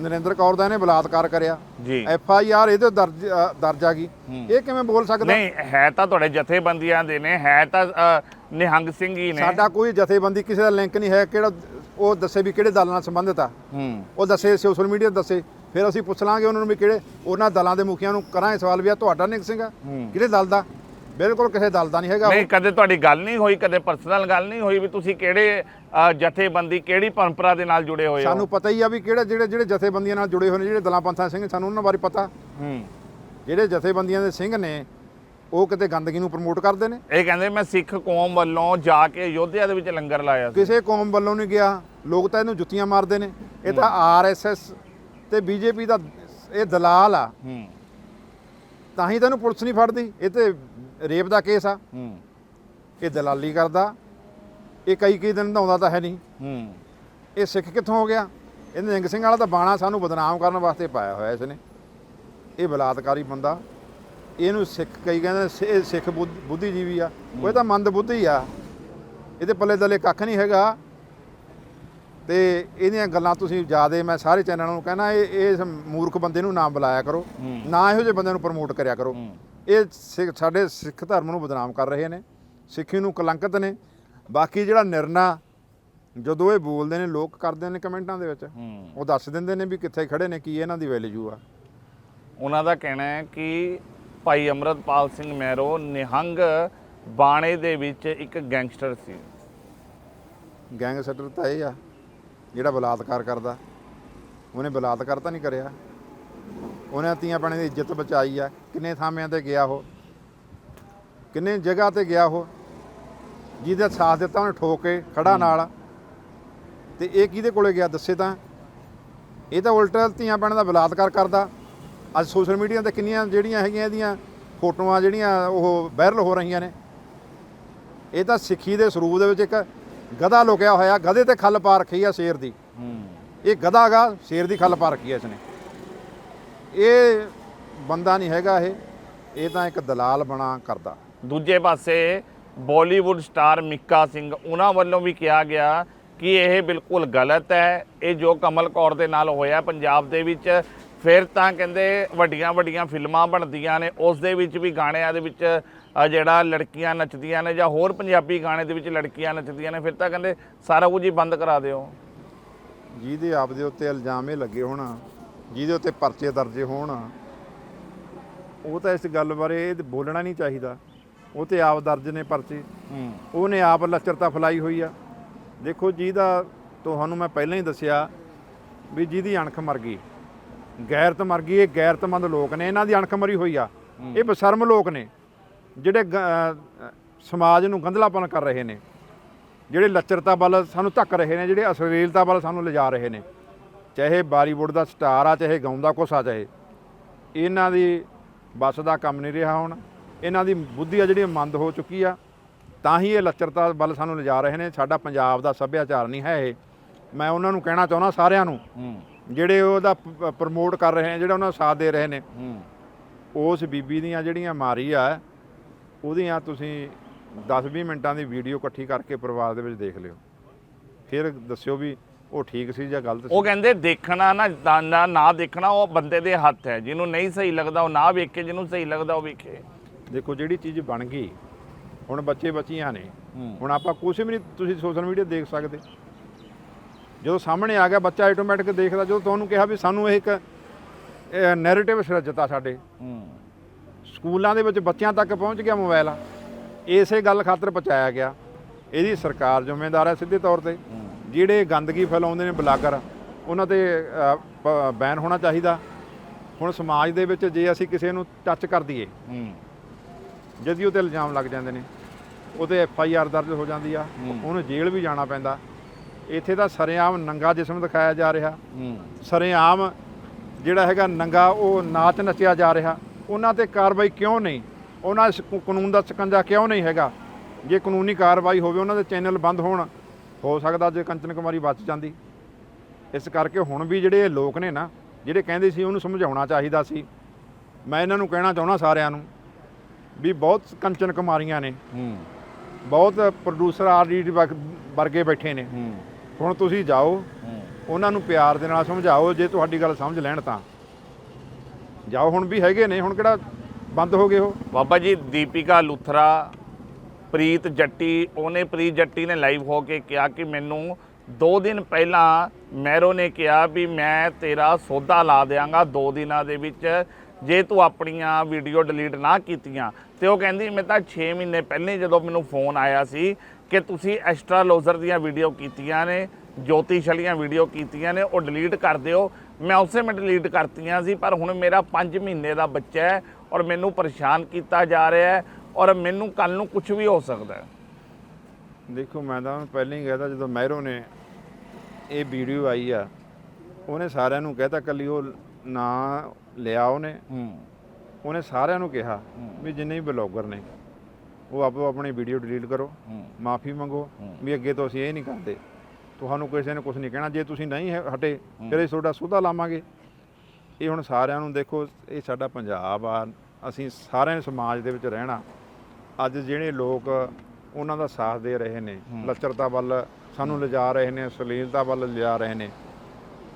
ਨਰਿੰਦਰ ਕੌਰ ਦਾ ਇਹਨੇ ਬਲਾਤਕਾਰ ਕਰਿਆ। ਜੀ। ਐਫ ਆਈ ਆਰ ਇਹਦੇ ਦਰਜ ਦਰਜ ਆ ਗਈ। ਇਹ ਕਿਵੇਂ ਬੋਲ ਸਕਦਾ? ਨਹੀਂ ਹੈ ਤਾਂ ਤੁਹਾਡੇ ਜਥੇਬੰਦੀਆਂ ਦੇ ਨੇ ਹੈ ਤਾਂ ਨਿਹੰਗ ਸਿੰਘ ਹੀ ਨੇ। ਸਾਡਾ ਕੋਈ ਜਥੇਬੰਦੀ ਕਿਸੇ ਦਾ ਲਿੰਕ ਨਹੀਂ ਹੈ ਕਿਹੜਾ ਉਹ ਦੱਸੇ ਵੀ ਕਿਹੜੇ ਦਲ ਨਾਲ ਸੰਬੰਧਿਤ ਆ। ਹੂੰ। ਉਹ ਦੱਸੇ ਸੋਸ਼ਲ ਮੀਡੀਆ ਦੱਸੇ। ਫਿਰ ਅਸੀਂ ਪੁੱਛ ਲਾਂਗੇ ਉਹਨਾਂ ਨੂੰ ਵੀ ਕਿਹੜੇ ਉਹਨਾਂ ਦਲਾਂ ਦੇ ਮੁਖੀਆਂ ਨੂੰ ਕਰਾਂਗੇ ਸਵਾਲ ਵੀ ਆ ਤੁਹਾਡਾ ਨਿਕ ਸਿੰਘ ਆ। ਕਿਹੜੇ ਦਲ ਦਾ? ਬਿਲਕੁਲ ਕਿਸੇ ਦਲ ਦਾ ਨਹੀਂ ਹੈਗਾ। ਨਹੀਂ ਕਦੇ ਤੁਹਾਡੀ ਗੱਲ ਨਹੀਂ ਹੋਈ ਕਦੇ ਪਰਸਨਲ ਗੱਲ ਨਹੀਂ ਹੋਈ ਵੀ ਤੁਸੀਂ ਕਿਹੜੇ ਜਥੇਬੰਦੀ ਕਿਹੜੀ ਪਰੰਪਰਾ ਦੇ ਨਾਲ ਜੁੜੇ ਹੋਏ ਹੋ? ਸਾਨੂੰ ਪਤਾ ਹੀ ਆ ਵੀ ਕਿਹੜੇ ਜਿਹੜੇ ਜਿਹੜੇ ਜਥੇਬੰਦੀਆਂ ਨਾਲ ਜੁੜੇ ਹੋਏ ਨੇ ਜਿਹੜੇ ਦਲਾਂ ਪੰਥਾਂ ਸਿੰਘ ਸਾਨੂੰ ਉਹਨਾਂ ਬਾਰੇ ਪਤਾ। ਹੂੰ। ਜਿਹੜੇ ਜਥੇਬੰਦੀਆਂ ਦੇ ਸਿੰਘ ਨੇ ਉਹ ਕਿਤੇ ਗੰਦਗੀ ਨੂੰ ਪ੍ਰਮੋਟ ਕਰਦੇ ਨੇ? ਇਹ ਕਹਿੰਦੇ ਮੈਂ ਸਿੱਖ ਕੌਮ ਵੱਲੋਂ ਜਾ ਕੇ ਯੋਧਿਆ ਦੇ ਵਿੱਚ ਲੰਗਰ ਲਾਇਆ ਸੀ। ਕਿਸੇ ਕੌਮ ਵੱਲੋਂ ਨਹੀਂ ਗਿਆ। ਲੋਕ ਤਾਂ ਇਹਨੂੰ ਜੁੱਤੀਆਂ ਮਾਰਦੇ ਨੇ। ਇਹ ਤਾਂ ਆਰਐਸਐਸ ਤੇ ਬੀਜੇਪੀ ਦਾ ਇਹ ਦਲਾਲ ਆ। ਹੂੰ। ਤਾਂ ਹੀ ਤਾਂ ਇਹਨੂੰ ਪੁਲਿਸ ਨਹੀਂ ਫੜਦੀ। ਇਹ ਤੇ ਰੇਪ ਦਾ ਕੇਸ ਆ। ਹੂੰ। ਇਹ ਦਲਾਲੀ ਕਰਦਾ। ਇਹ ਕਈ ਕਈ ਦਿਨ ਨਹਾਉਂਦਾ ਤਾਂ ਹੈ ਨਹੀਂ। ਹੂੰ। ਇਹ ਸਿੱਖ ਕਿੱਥੋਂ ਹੋ ਗਿਆ? ਇਹ ਨਿਹੰਗ ਸਿੰਘ ਵਾਲਾ ਤਾਂ ਬਾਣਾ ਸਾਨੂੰ ਬਦਨਾਮ ਕਰਨ ਵਾਸਤੇ ਪਾਇਆ ਹੋਇਆ ਇਸਨੇ ਇਹ ਬਲਾਤਕਾਰੀ ਬੰਦਾ। ਇਹਨੂੰ ਸਿੱਖ ਕਈ ਕਹਿੰਦੇ ਨੇ ਸਿ- ਇਹ ਸਿੱਖ ਬੁੱਧ- ਬੁੱਧੀਜੀਵੀ ਆ। ਉਹ ਇਹ ਤਾਂ ਮੰਦ ਬੁੱਧੀ ਆ। ਇਹਦੇ ਪੱਲੇ ਦਲੇ ਕੱਖ ਨਹੀਂ ਹੈਗਾ। ਤੇ ਇਹਦੀਆਂ ਗੱਲਾਂ ਤੁਸੀਂ ਜਿਆਦੇ ਮੈਂ ਸਾਰੇ ਚੈਨਲਾਂ ਨੂੰ ਕਹਿਣਾ ਇਹ ਇਸ ਮੂਰਖ ਬੰਦੇ ਨੂੰ ਨਾ ਬੁਲਾਇਆ ਕਰੋ। ਹੂੰ। ਨਾ ਇਹੋ ਜਿਹੇ ਬੰਦੇ ਨੂੰ ਪ੍ਰਮੋਟ ਕਰਿਆ ਕਰੋ। ਹੂੰ। ਇਹ ਸਿੱਖ- ਸਾਡੇ ਸਿੱਖ ਧਰਮ ਨੂੰ ਬਦਨਾਮ ਕਰ ਰਹੇ ਨੇ। ਸਿੱਖੀ ਨੂੰ ਕਲੰਕਿਤ ਨੇ। ਬਾਕੀ ਜਿਹੜਾ ਨਿਰਣਾ ਜਦੋਂ ਇਹ ਬੋਲਦੇ ਨੇ ਲੋਕ ਕਰਦੇ ਨੇ ਕਮੈਂਟਾਂ ਦੇ ਵਿੱਚ ਹੂੰ। ਉਹ ਦੱਸ ਦਿੰਦੇ ਨੇ ਵੀ ਕਿੱਥੇ ਖੜੇ ਨੇ ਕੀ ਇਹਨਾਂ ਦੀ ਵੈਲਿਊ ਆ। ਉਹਨਾਂ ਦਾ ਕਹਿਣਾ ਹੈ ਕਿ ਭਾਈ ਅਮਰਤਪਾਲ ਸਿੰਘ ਮਹਿਰੋ ਨਿਹੰਗ ਬਾਣੇ ਦੇ ਵਿੱਚ ਇੱਕ ਗੈਂਗਸਟਰ ਸੀ। ਗੈਂਗ ਸੈਟਰ ਤਾਂ ਇਹ ਆ ਜਿਹੜਾ ਬਲਾਤਕਾਰ ਕਰਦਾ। ਉਹਨੇ ਬਲਾਤਕਾਰ ਤਾਂ ਨਹੀਂ ਕਰਿਆ। ਉਹਨੇ ਤੀਆਂ ਪਾਣੇ ਦੀ ਇੱਜ਼ਤ ਬਚਾਈ ਆ। ਕਿੰਨੇ ਥਾਮਿਆਂ ਤੇ ਗਿਆ ਉਹ? ਕਿੰਨੇ ਜਗ੍ਹਾ ਤੇ ਗਿਆ ਉਹ? ਜਿਹਦੇ ਸਾਥ ਦਿੱਤਾ ਉਹਨੇ ਠੋਕ ਕੇ ਖੜਾ ਨਾਲ। ਤੇ ਇਹ ਕਿਹਦੇ ਕੋਲੇ ਗਿਆ ਦੱਸੇ ਤਾਂ? ਇਹ ਤਾਂ ਉਲਟਾ ਧੀਆਂ ਪਾਣੇ ਦਾ ਬਲਾਤਕਾਰ ਕਰਦਾ। ਅੱਜ ਸੋਸ਼ਲ ਮੀਡੀਆ ਤੇ ਕਿੰਨੀਆਂ ਜਿਹੜੀਆਂ ਹੈਗੀਆਂ ਇਹਦੀਆਂ ਫੋਟੋਆਂ ਜਿਹੜੀਆਂ ਉਹ ਵਾਇਰਲ ਹੋ ਰਹੀਆਂ ਨੇ। ਇਹ ਤਾਂ ਸਿੱਖੀ ਦੇ ਸਰੂਪ ਦੇ ਵਿੱਚ ਇੱਕ ਗਧਾ ਲੁਕਿਆ ਹੋਇਆ ਗਧੇ ਤੇ ਖੱਲ ਪਾ ਰੱਖੀ ਆ ਸ਼ੇਰ ਦੀ। ਇਹ ਗਧਾ ਗਾ ਸ਼ੇਰ ਦੀ ਖੱਲ ਪਾ ਰੱਖੀ ਆ ਇਸਨੇ। ਇਹ ਬੰਦਾ ਨਹੀਂ ਹੈਗਾ ਇਹ ਇਹ ਤਾਂ ਇੱਕ ਦਲਾਲ ਬਣਾ ਕਰਦਾ। ਦੂਜੇ ਪਾਸੇ ਬਾਲੀਵੁੱਡ ਸਟਾਰ ਮਿੱਕਾ ਸਿੰਘ ਉਹਨਾਂ ਵੱਲੋਂ ਵੀ ਕਿਹਾ ਗਿਆ ਕਿ ਇਹ ਬਿਲਕੁਲ ਗਲਤ ਹੈ। ਇਹ ਜੋ ਕਮਲ ਕੌਰ ਦੇ ਨਾਲ ਹੋਇਆ ਪੰਜਾਬ ਦੇ ਵਿੱਚ ਫਿਰ ਤਾਂ ਕਹਿੰਦੇ ਵੱਡੀਆਂ ਵੱਡੀਆਂ ਫਿਲਮਾਂ ਬਣਦੀਆਂ ਨੇ ਉਸ ਦੇ ਵਿੱਚ ਵੀ ਗਾਣਿਆਂ ਦੇ ਵਿੱਚ ਜਿਹੜਾ ਲੜਕੀਆਂ ਨੱਚਦੀਆਂ ਨੇ ਜਾਂ ਹੋਰ ਪੰਜਾਬੀ ਗਾਣੇ ਦੇ ਵਿੱਚ ਲੜਕੀਆਂ ਨੱਚਦੀਆਂ ਨੇ ਫਿਰ ਤਾਂ ਕਹਿੰਦੇ ਸਾਰਾ ਕੁਝ ਹੀ ਬੰਦ ਕਰਾ ਦਿਓ। ਜਿਹਦੇ ਆਪ ਦੇ ਉੱਤੇ ਇਲਜ਼ਾਮ ਇਹ ਲੱਗੇ ਹੋਣ ਜਿਹਦੇ ਉੱਤੇ ਪਰਚੇ ਦਰਜੇ ਹੋਣ ਉਹ ਤਾਂ ਇਸ ਗੱਲ ਬਾਰੇ ਇਹ ਬੋਲਣਾ ਨਹੀਂ ਚਾਹੀਦਾ। ਉਹ ਤੇ ਆਪ ਦਰਜ ਨੇ ਪਰਚੇ। ਹੂੰ। ਉਹਨੇ ਆਪ ਲੱਚਰਤਾ ਫਲਾਈ ਹੋਈ ਆ। ਦੇਖੋ ਜਿਹਦਾ ਤੁਹਾਨੂੰ ਮੈਂ ਪਹਿਲਾਂ ਹੀ ਦੱਸਿਆ ਵੀ ਜਿਹਦੀ ਅਣਖ ਮਰ ਗਈ। ਗੈਰਤ ਮਰ ਗਈ ਇਹ ਗੈਰਤਮੰਦ ਲੋਕ ਨੇ ਇਹਨਾਂ ਦੀ ਅਣਖ ਮਰੀ ਹੋਈ ਆ। ਇਹ ਬਸ਼ਰਮ ਲੋਕ ਨੇ ਜਿਹੜੇ ਸਮਾਜ ਨੂੰ ਗੰਧਲਾਪਨ ਕਰ ਰਹੇ ਨੇ ਜਿਹੜੇ ਲੱਚਰਤਾ ਵੱਲ ਸਾਨੂੰ ਧੱਕ ਰਹੇ ਨੇ ਜਿਹੜੇ ਅਸ਼ਲੀਲਤਾ ਵੱਲ ਸਾਨੂੰ ਲਿਜਾ ਰਹੇ ਨੇ। ਚਾਹੇ ਬਾਲੀਵੁੱਡ ਦਾ ਸਟਾਰ ਆ ਚਾਹੇ ਗਾਉਂਦਾ ਆ ਚਾਹੇ ਇਹਨਾਂ ਦੀ ਬੱਸ ਦਾ ਕੰਮ ਨਹੀਂ ਰਿਹਾ ਹੁਣ ਇਹਨਾਂ ਦੀ ਬੁੱਧੀ ਆ ਜਿਹੜੀ ਮੰਦ ਹੋ ਚੁੱਕੀ ਆ ਤਾਂ ਹੀ ਇਹ ਲੱਚਰਤਾ ਵੱਲ ਸਾਨੂੰ ਲਿਜਾ ਰਹੇ ਨੇ। ਸਾਡਾ ਪੰਜਾਬ ਦਾ ਸੱਭਿਆਚਾਰ ਨਹੀਂ ਹੈ ਇਹ। ਮੈਂ ਉਹਨਾਂ ਨੂੰ ਕਹਿਣਾ ਚਾਹੁੰਦਾ ਸਾਰਿਆਂ ਨੂੰ ਜਿਹੜੇ ਉਹਦਾ ਪ੍ਰਮੋਟ ਕਰ ਰਹੇ ਨੇ ਜਿਹੜੇ ਉਹਨਾਂ ਸਾਥ ਦੇ ਰਹੇ ਨੇ ਉਸ ਬੀਬੀ ਦੀਆਂ ਜਿਹੜੀਆਂ ਮਾਰੀ ਆ ਉਹਦੀਆਂ ਤੁਸੀਂ 10-20 ਮਿੰਟਾਂ ਦੀ ਵੀਡੀਓ ਇਕੱਠੀ ਕਰਕੇ ਪਰਿਵਾਰ ਦੇ ਵਿੱਚ ਦੇਖ ਲਿਓ। ਫਿਰ ਦੱਸਿਓ ਵੀ ਉਹ ਠੀਕ ਸੀ ਜਾਂ ਗਲਤ ਸੀ। ਉਹ ਕਹਿੰਦੇ ਦੇਖਣਾ ਨਾ ਨਾ- ਨਾ ਦੇਖਣਾ ਉਹ ਬੰਦੇ ਦੇ ਹੱਥ ਹੈ। ਜਿਹਨੂੰ ਨਹੀਂ ਸਹੀ ਲੱਗਦਾ ਉਹ ਨਾ ਵੇਖੇ ਜਿਹਨੂੰ ਸਹੀ ਲੱਗਦਾ ਉਹ ਵੇਖੇ। ਦੇਖੋ ਜਿਹੜੀ ਚੀਜ਼ ਬਣ ਗਈ ਹੁਣ ਬੱਚੇ ਬੱਚੀਆਂ ਨੇ ਹੁਣ ਆਪਾਂ ਕੁਝ ਵੀ ਨਹੀਂ ਤੁਸੀਂ ਸੋਸ਼ਲ ਮੀਡੀਆ ਦੇਖ ਸਕਦੇ। ਜਦੋਂ ਸਾਹਮਣੇ ਆ ਗਿਆ ਬੱਚਾ ਆਟੋਮੈਟਿਕ ਦੇਖਦਾ ਜਦੋਂ ਤੁਹਾਨੂੰ ਕਿਹਾ ਵੀ ਸਾਨੂੰ ਇਹ ਇੱਕ ਨੈਰੇਟਿਵ ਸਿਰਜਤਾ ਸਾਡੇ। ਸਕੂਲਾਂ ਦੇ ਵਿੱਚ ਬੱਚਿਆਂ ਤੱਕ ਪਹੁੰਚ ਗਿਆ ਮੋਬਾਈਲ ਇਸੇ ਗੱਲ ਖਾਤਰ ਪਹੁੰਚਾਇਆ ਗਿਆ। ਇਹਦੀ ਸਰਕਾਰ ਜ਼ਿੰਮੇਦਾਰ ਹੈ ਸਿੱਧੇ ਤੌਰ ਤੇ। ਜਿਹੜੇ ਗੰਦਗੀ ਫੈਲਾਉਂਦੇ ਨੇ ਬਲਾਗਰ ਉਹਨਾਂ ਤੇ ਬੈਨ ਹੋਣਾ ਚਾਹੀਦਾ। ਹੁਣ ਸਮਾਜ ਦੇ ਵਿੱਚ ਜੇ ਅਸੀਂ ਕਿਸੇ ਨੂੰ ਟੱਚ ਕਰ ਦਈਏ ਜਦੀ ਉਹ ਤੇ ਇਲਜ਼ਾਮ ਲੱਗ ਜਾਂਦੇ ਨੇ ਉਹਦੇ ਐਫ ਆਈ ਆਰ ਦਰਜ ਹੋ ਜਾਂਦੀ ਆ। ਉਹਨੂੰ ਜੇਲ੍ਹ ਵੀ ਜਾਣਾ ਪੈਂਦਾ। ਇੱਥੇ ਤਾਂ ਸਰੇਆਮ ਨੰਗਾ ਜਿਸਮ ਦਿਖਾਇਆ ਜਾ ਰਿਹਾ। ਹੂੰ। ਸਰੇਆਮ ਜਿਹੜਾ ਹੈਗਾ ਨੰਗਾ ਉਹ ਨਾਚ ਨੱਚਿਆ ਜਾ ਰਿਹਾ। ਉਹਨਾਂ ਤੇ ਕਾਰਵਾਈ ਕਿਉਂ ਨਹੀਂ? ਉਹਨਾਂ ਇਸ ਕਾਨੂੰਨ ਦਾ ਸਕੰਜਾ ਕਿਉਂ ਨਹੀਂ ਹੈਗਾ? ਜੇ ਕਾਨੂੰਨੀ ਕਾਰਵਾਈ ਹੋਵੇ ਉਹਨਾਂ ਦੇ ਚੈਨਲ ਬੰਦ ਹੋਣ ਹੋ ਸਕਦਾ ਜੇ ਕੰਚਨ ਕੁਮਾਰੀ ਬਚ ਜਾਂਦੀ। ਇਸ ਕਰਕੇ ਹੁਣ ਵੀ ਜਿਹੜੇ ਲੋਕ ਨੇ ਨਾ ਜਿਹੜੇ ਕਹਿੰਦੇ ਸੀ ਉਹਨੂੰ ਸਮਝਾਉਣਾ ਚਾਹੀਦਾ ਸੀ। ਮੈਂ ਇਹਨਾਂ ਨੂੰ ਕਹਿਣਾ ਚਾਹੁੰਦਾ ਸਾਰਿਆਂ ਨੂੰ ਵੀ ਬਹੁਤ ਕੰਚਨ ਕੁਮਾਰੀਆਂ ਨੇ। ਹੂੰ। ਬਹੁਤ ਪ੍ਰੋਡਿਊਸਰ ਆਰਡੀ ਵਰਗੇ ਬੈਠੇ ਨੇ। ਹੂੰ। ਹੁਣ ਤੁਸੀਂ ਜਾਓ ਉਹਨਾਂ ਨੂੰ ਪਿਆਰ ਦੇ ਨਾਲ ਸਮਝਾਓ ਜੇ ਤੁਹਾਡੀ ਗੱਲ ਸਮਝ ਲੈਣ ਤਾਂ। ਜਾਓ ਹੁਣ ਵੀ ਹੈਗੇ ਨੇ ਹੁਣ ਕਿਹੜਾ ਬੰਦ ਹੋ ਗਏ ਉਹ? ਬਾਬਾ ਜੀ ਦੀਪਿਕਾ ਲੁਥਰਾ ਪ੍ਰੀਤ ਜੱਟੀ ਉਹਨੇ ਪ੍ਰੀਤ ਜੱਟੀ ਨੇ ਲਾਈਵ ਹੋ ਕੇ ਕਿਹਾ ਕਿ ਮੈਨੂੰ 2 ਦਿਨ ਪਹਿਲਾਂ ਮੈਰੋ ਨੇ ਕਿਹਾ ਵੀ ਮੈਂ ਤੇਰਾ ਸੌਦਾ ਲਾ ਦੇਵਾਂਗਾ 2 ਦਿਨਾਂ ਦੇ ਵਿੱਚ ਜੇ ਤੂੰ ਆਪਣੀਆਂ ਵੀਡੀਓ ਡਿਲੀਟ ਨਾ ਕੀਤੀਆਂ, ਤੇ ਉਹ ਕਹਿੰਦੀ, ਮੈਂ ਤਾਂ 6 ਮਹੀਨੇ ਪਹਿਲੇ ਜਦੋਂ ਮੈਨੂੰ ਫੋਨ ਆਇਆ ਸੀ ਕਿ ਤੁਸੀਂ ਐਸਟਰਾਲੋਜ਼ਰ ਦੀਆਂ ਵੀਡੀਓ ਕੀਤੀਆਂ ਨੇ, ਜੋਤਿਸ਼ ਵਾਲੀਆਂ ਵੀਡੀਓ ਕੀਤੀਆਂ ਨੇ, ਉਹ ਡਿਲੀਟ ਕਰ ਦਿਓ। ਮੈਂ ਉਸੇ ਮਿੰਟ ਡਿਲੀਟ ਕਰਤੀਆਂ ਸੀ, ਪਰ ਹੁਣ ਮੇਰਾ 5 ਮਹੀਨੇ ਦਾ ਬੱਚਾ ਹੈ ਔਰ ਮੈਨੂੰ ਪਰੇਸ਼ਾਨ ਕੀਤਾ ਜਾ ਰਿਹਾ ਹੈ ਔਰ ਮੈਨੂੰ ਕੱਲ ਨੂੰ ਕੁਝ ਵੀ ਹੋ ਸਕਦਾ ਹੈ। ਦੇਖੋ, ਮੈਂ ਤਾਂ ਪਹਿਲਾਂ ਹੀ ਕਹਿਤਾ, ਜਦੋਂ ਮਹਿਰੋ ਨੇ ਇਹ ਵੀਡੀਓ ਆਈ ਆ, ਉਹਨੇ ਸਾਰਿਆਂ ਨੂੰ ਕਹਿਤਾ, ਕੱਲੀ ਉਹ ਨਾ ਲਿਆ ਉਹਨੇ। ਹੂੰ। ਉਹਨੇ ਸਾਰਿਆਂ ਨੂੰ ਕਿਹਾ ਵੀ ਜਿੰਨੇ ਵੀ ਬਲੌਗਰ ਨੇ ਉਹ ਆਪੋ ਆਪਣੀ ਵੀਡੀਓ ਡਿਲੀਟ ਕਰੋ ਮਾਫੀ ਮੰਗੋ ਵੀ ਅੱਗੇ ਤੋਂ ਅਸੀਂ ਇਹ ਨਹੀਂ ਕਰਦੇ। ਤੁਹਾਨੂੰ ਕਿਸੇ ਨੇ ਕੁਝ ਨਹੀਂ ਕਹਿਣਾ। ਜੇ ਤੁਸੀਂ ਨਹੀਂ ਹਟੇ ਫਿਰ ਅਸੀਂ ਤੁਹਾਡਾ ਸੋਧਾ ਲਾਵਾਂਗੇ। ਇਹ ਹੁਣ ਸਾਰਿਆਂ ਨੂੰ ਦੇਖੋ ਇਹ ਸਾਡਾ ਪੰਜਾਬ ਆ। ਅਸੀਂ ਸਾਰਿਆਂ ਸਮਾਜ ਦੇ ਵਿੱਚ ਰਹਿਣਾ। ਅੱਜ ਜਿਹੜੇ ਲੋਕ ਉਹਨਾਂ ਦਾ ਸਾਥ ਦੇ ਰਹੇ ਨੇ ਲੱਚਰਤਾ ਵੱਲ ਸਾਨੂੰ ਲਿਜਾ ਰਹੇ ਨੇ ਅਸ਼ਲੀਲਤਾ ਵੱਲ ਲਿਜਾ ਰਹੇ ਨੇ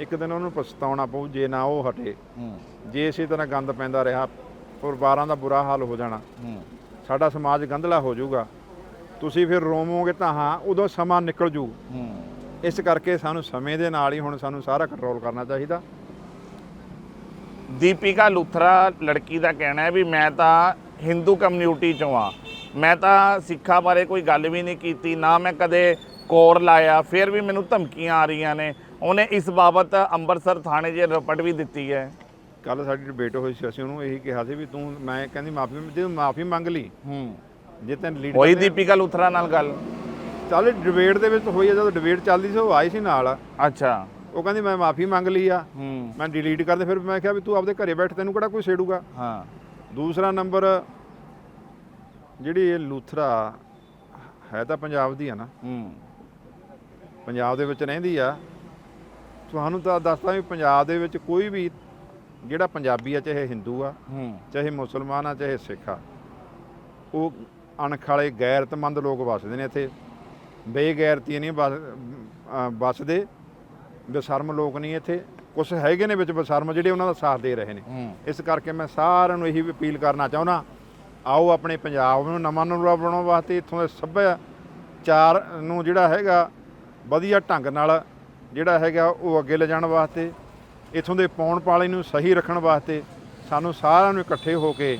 ਇੱਕ ਦਿਨ ਉਹਨੂੰ ਪਛਤਾਉਣਾ ਪਊ ਜੇ ਨਾ ਉਹ ਹਟੇ। ਜੇ ਇਸੇ ਤਰ੍ਹਾਂ ਗੰਦ ਪੈਂਦਾ ਰਿਹਾ ਪਰਿਵਾਰਾਂ ਦਾ ਬੁਰਾ ਹਾਲ ਹੋ ਜਾਣਾ। ਸਾਡਾ ਸਮਾਜ ਗੰਧਲਾ ਹੋ ਜਾਊਗਾ। ਤੁਸੀਂ ਫਿਰ ਰੋਵੋਗੇ ਤਾਂ ਹਾਂ ਉਦੋਂ ਸਮਾਂ ਨਿਕਲ ਜੂ। ਇਸ ਕਰਕੇ ਸਾਨੂੰ ਸਮੇਂ ਦੇ ਨਾਲ ਹੀ ਹੁਣ ਸਾਨੂੰ ਸਾਰਾ ਕੰਟਰੋਲ ਕਰਨਾ ਚਾਹੀਦਾ। ਦੀਪਿਕਾ ਲੁਥਰਾ ਲੜਕੀ ਦਾ ਕਹਿਣਾ ਹੈ ਵੀ ਮੈਂ ਤਾਂ ਹਿੰਦੂ ਕਮਿਊਨਿਟੀ ਚੋਂ ਆ ਮੈਂ ਤਾਂ ਸਿੱਖਾਂ ਬਾਰੇ ਕੋਈ ਗੱਲ ਵੀ ਨਹੀਂ ਕੀਤੀ ਨਾ ਮੈਂ ਕਦੇ ਕੋਰ ਲਾਇਆ ਫਿਰ ਵੀ ਮੈਨੂੰ ਧਮਕੀਆਂ ਆ ਰਹੀਆਂ ਨੇ। ਉਹਨੇ ਇਸ ਬਾਬਤ ਅੰਮ੍ਰਿਤਸਰ ਥਾਣੇ 'ਚ ਰਿਪੋਰਟ ਵੀ ਦਿੱਤੀ ਹੈ। ਕੱਲ ਸਾਡੀ ਡਿਬੇਟ ਹੋਈ ਸੀ ਅਸੀਂ ਉਹਨੂੰ ਇਹੀ ਕਿਹਾ ਸੀ ਵੀ ਤੂੰ ਮੈਂ ਕਹਿੰਦੀ ਮਾਫੀ ਜੇ ਮਾਫੀ ਮੰਗ ਲਈ। ਹੂੰ। ਜੇ ਤੈਨੂੰ ਲੀਡ ਹੋਈ ਦੀਪਿਕਾ ਲੁਥਰਾ ਨਾਲ ਗੱਲ? ਚੱਲ ਡਿਬੇਟ ਦੇ ਵਿੱਚ ਹੋਈ ਆ ਜਦੋਂ ਡਿਬੇਟ ਚੱਲਦੀ ਸੀ ਉਹ ਆਈ ਸੀ ਨਾਲ। ਅੱਛਾ। ਉਹ ਕਹਿੰਦੀ ਮੈਂ ਮਾਫੀ ਮੰਗ ਲਈ ਆ। ਹੂੰ। ਮੈਂ ਡਿਲੀਟ ਕਰਦੇ ਫਿਰ ਮੈਂ ਕਿਹਾ ਵੀ ਤੂੰ ਆਪਦੇ ਘਰੇ ਬੈਠ ਤੈਨੂੰ ਕਿਹੜਾ ਕੋਈ ਛੇੜੂਗਾ? ਹਾਂ। ਦੂਸਰਾ ਨੰਬਰ ਜਿਹੜੀ ਇਹ ਲੂਥਰਾ ਹੈ ਤਾਂ ਪੰਜਾਬ ਦੀ ਆ ਨਾ। ਹੂੰ। ਪੰਜਾਬ ਦੇ ਵਿੱਚ ਰਹਿੰਦੀ ਆ। ਤੁਹਾਨੂੰ ਤਾਂ ਦੱਸਦਾ ਵੀ ਪੰਜਾਬ ਦੇ ਵਿੱਚ ਕੋਈ ਵੀ ਜਿਹੜਾ ਪੰਜਾਬੀ ਆ ਚਾਹੇ ਹਿੰਦੂ ਆ ਹੂੰ। ਚਾਹੇ ਮੁਸਲਮਾਨ ਆ ਚਾਹੇ ਸਿੱਖ ਆ ਉਹ ਅਣਖ ਵਾਲੇ ਗੈਰਤਮੰਦ ਲੋਕ ਵੱਸਦੇ ਨੇ ਇੱਥੇ। ਬੇਗੈਰਤੀ ਨਹੀਂ ਵੱਸਦੇ। ਬੇਸ਼ਰਮ ਲੋਕ ਨਹੀਂ ਇੱਥੇ। ਕੁਝ ਹੈਗੇ ਨੇ ਵਿੱਚ ਬੇਸ਼ਰਮ ਜਿਹੜੇ ਉਹਨਾਂ ਦਾ ਸਾਥ ਦੇ ਰਹੇ ਨੇ। ਇਸ ਕਰਕੇ ਮੈਂ ਸਾਰਿਆਂ ਨੂੰ ਇਹੀ ਅਪੀਲ ਕਰਨਾ ਚਾਹੁੰਦਾ ਆਓ ਆਪਣੇ ਪੰਜਾਬ ਨੂੰ ਨਵਾਂ ਨੂਰਾ ਬਣਾਉਣ ਵਾਸਤੇ ਇੱਥੋਂ ਦੇ ਸੱਭਿਆਚਾਰ ਨੂੰ ਜਿਹੜਾ ਹੈਗਾ ਵਧੀਆ ਢੰਗ ਨਾਲ ਜਿਹੜਾ ਹੈਗਾ ਉਹ ਅੱਗੇ ਲਿਜਾਣ ਵਾਸਤੇ ਇੱਥੋਂ ਦੇ ਪੌਣ ਪਾਲੇ ਨੂੰ ਸਹੀ ਰੱਖਣ ਵਾਸਤੇ ਸਾਨੂੰ ਸਾਰਿਆਂ ਨੂੰ ਇਕੱਠੇ ਹੋ ਕੇ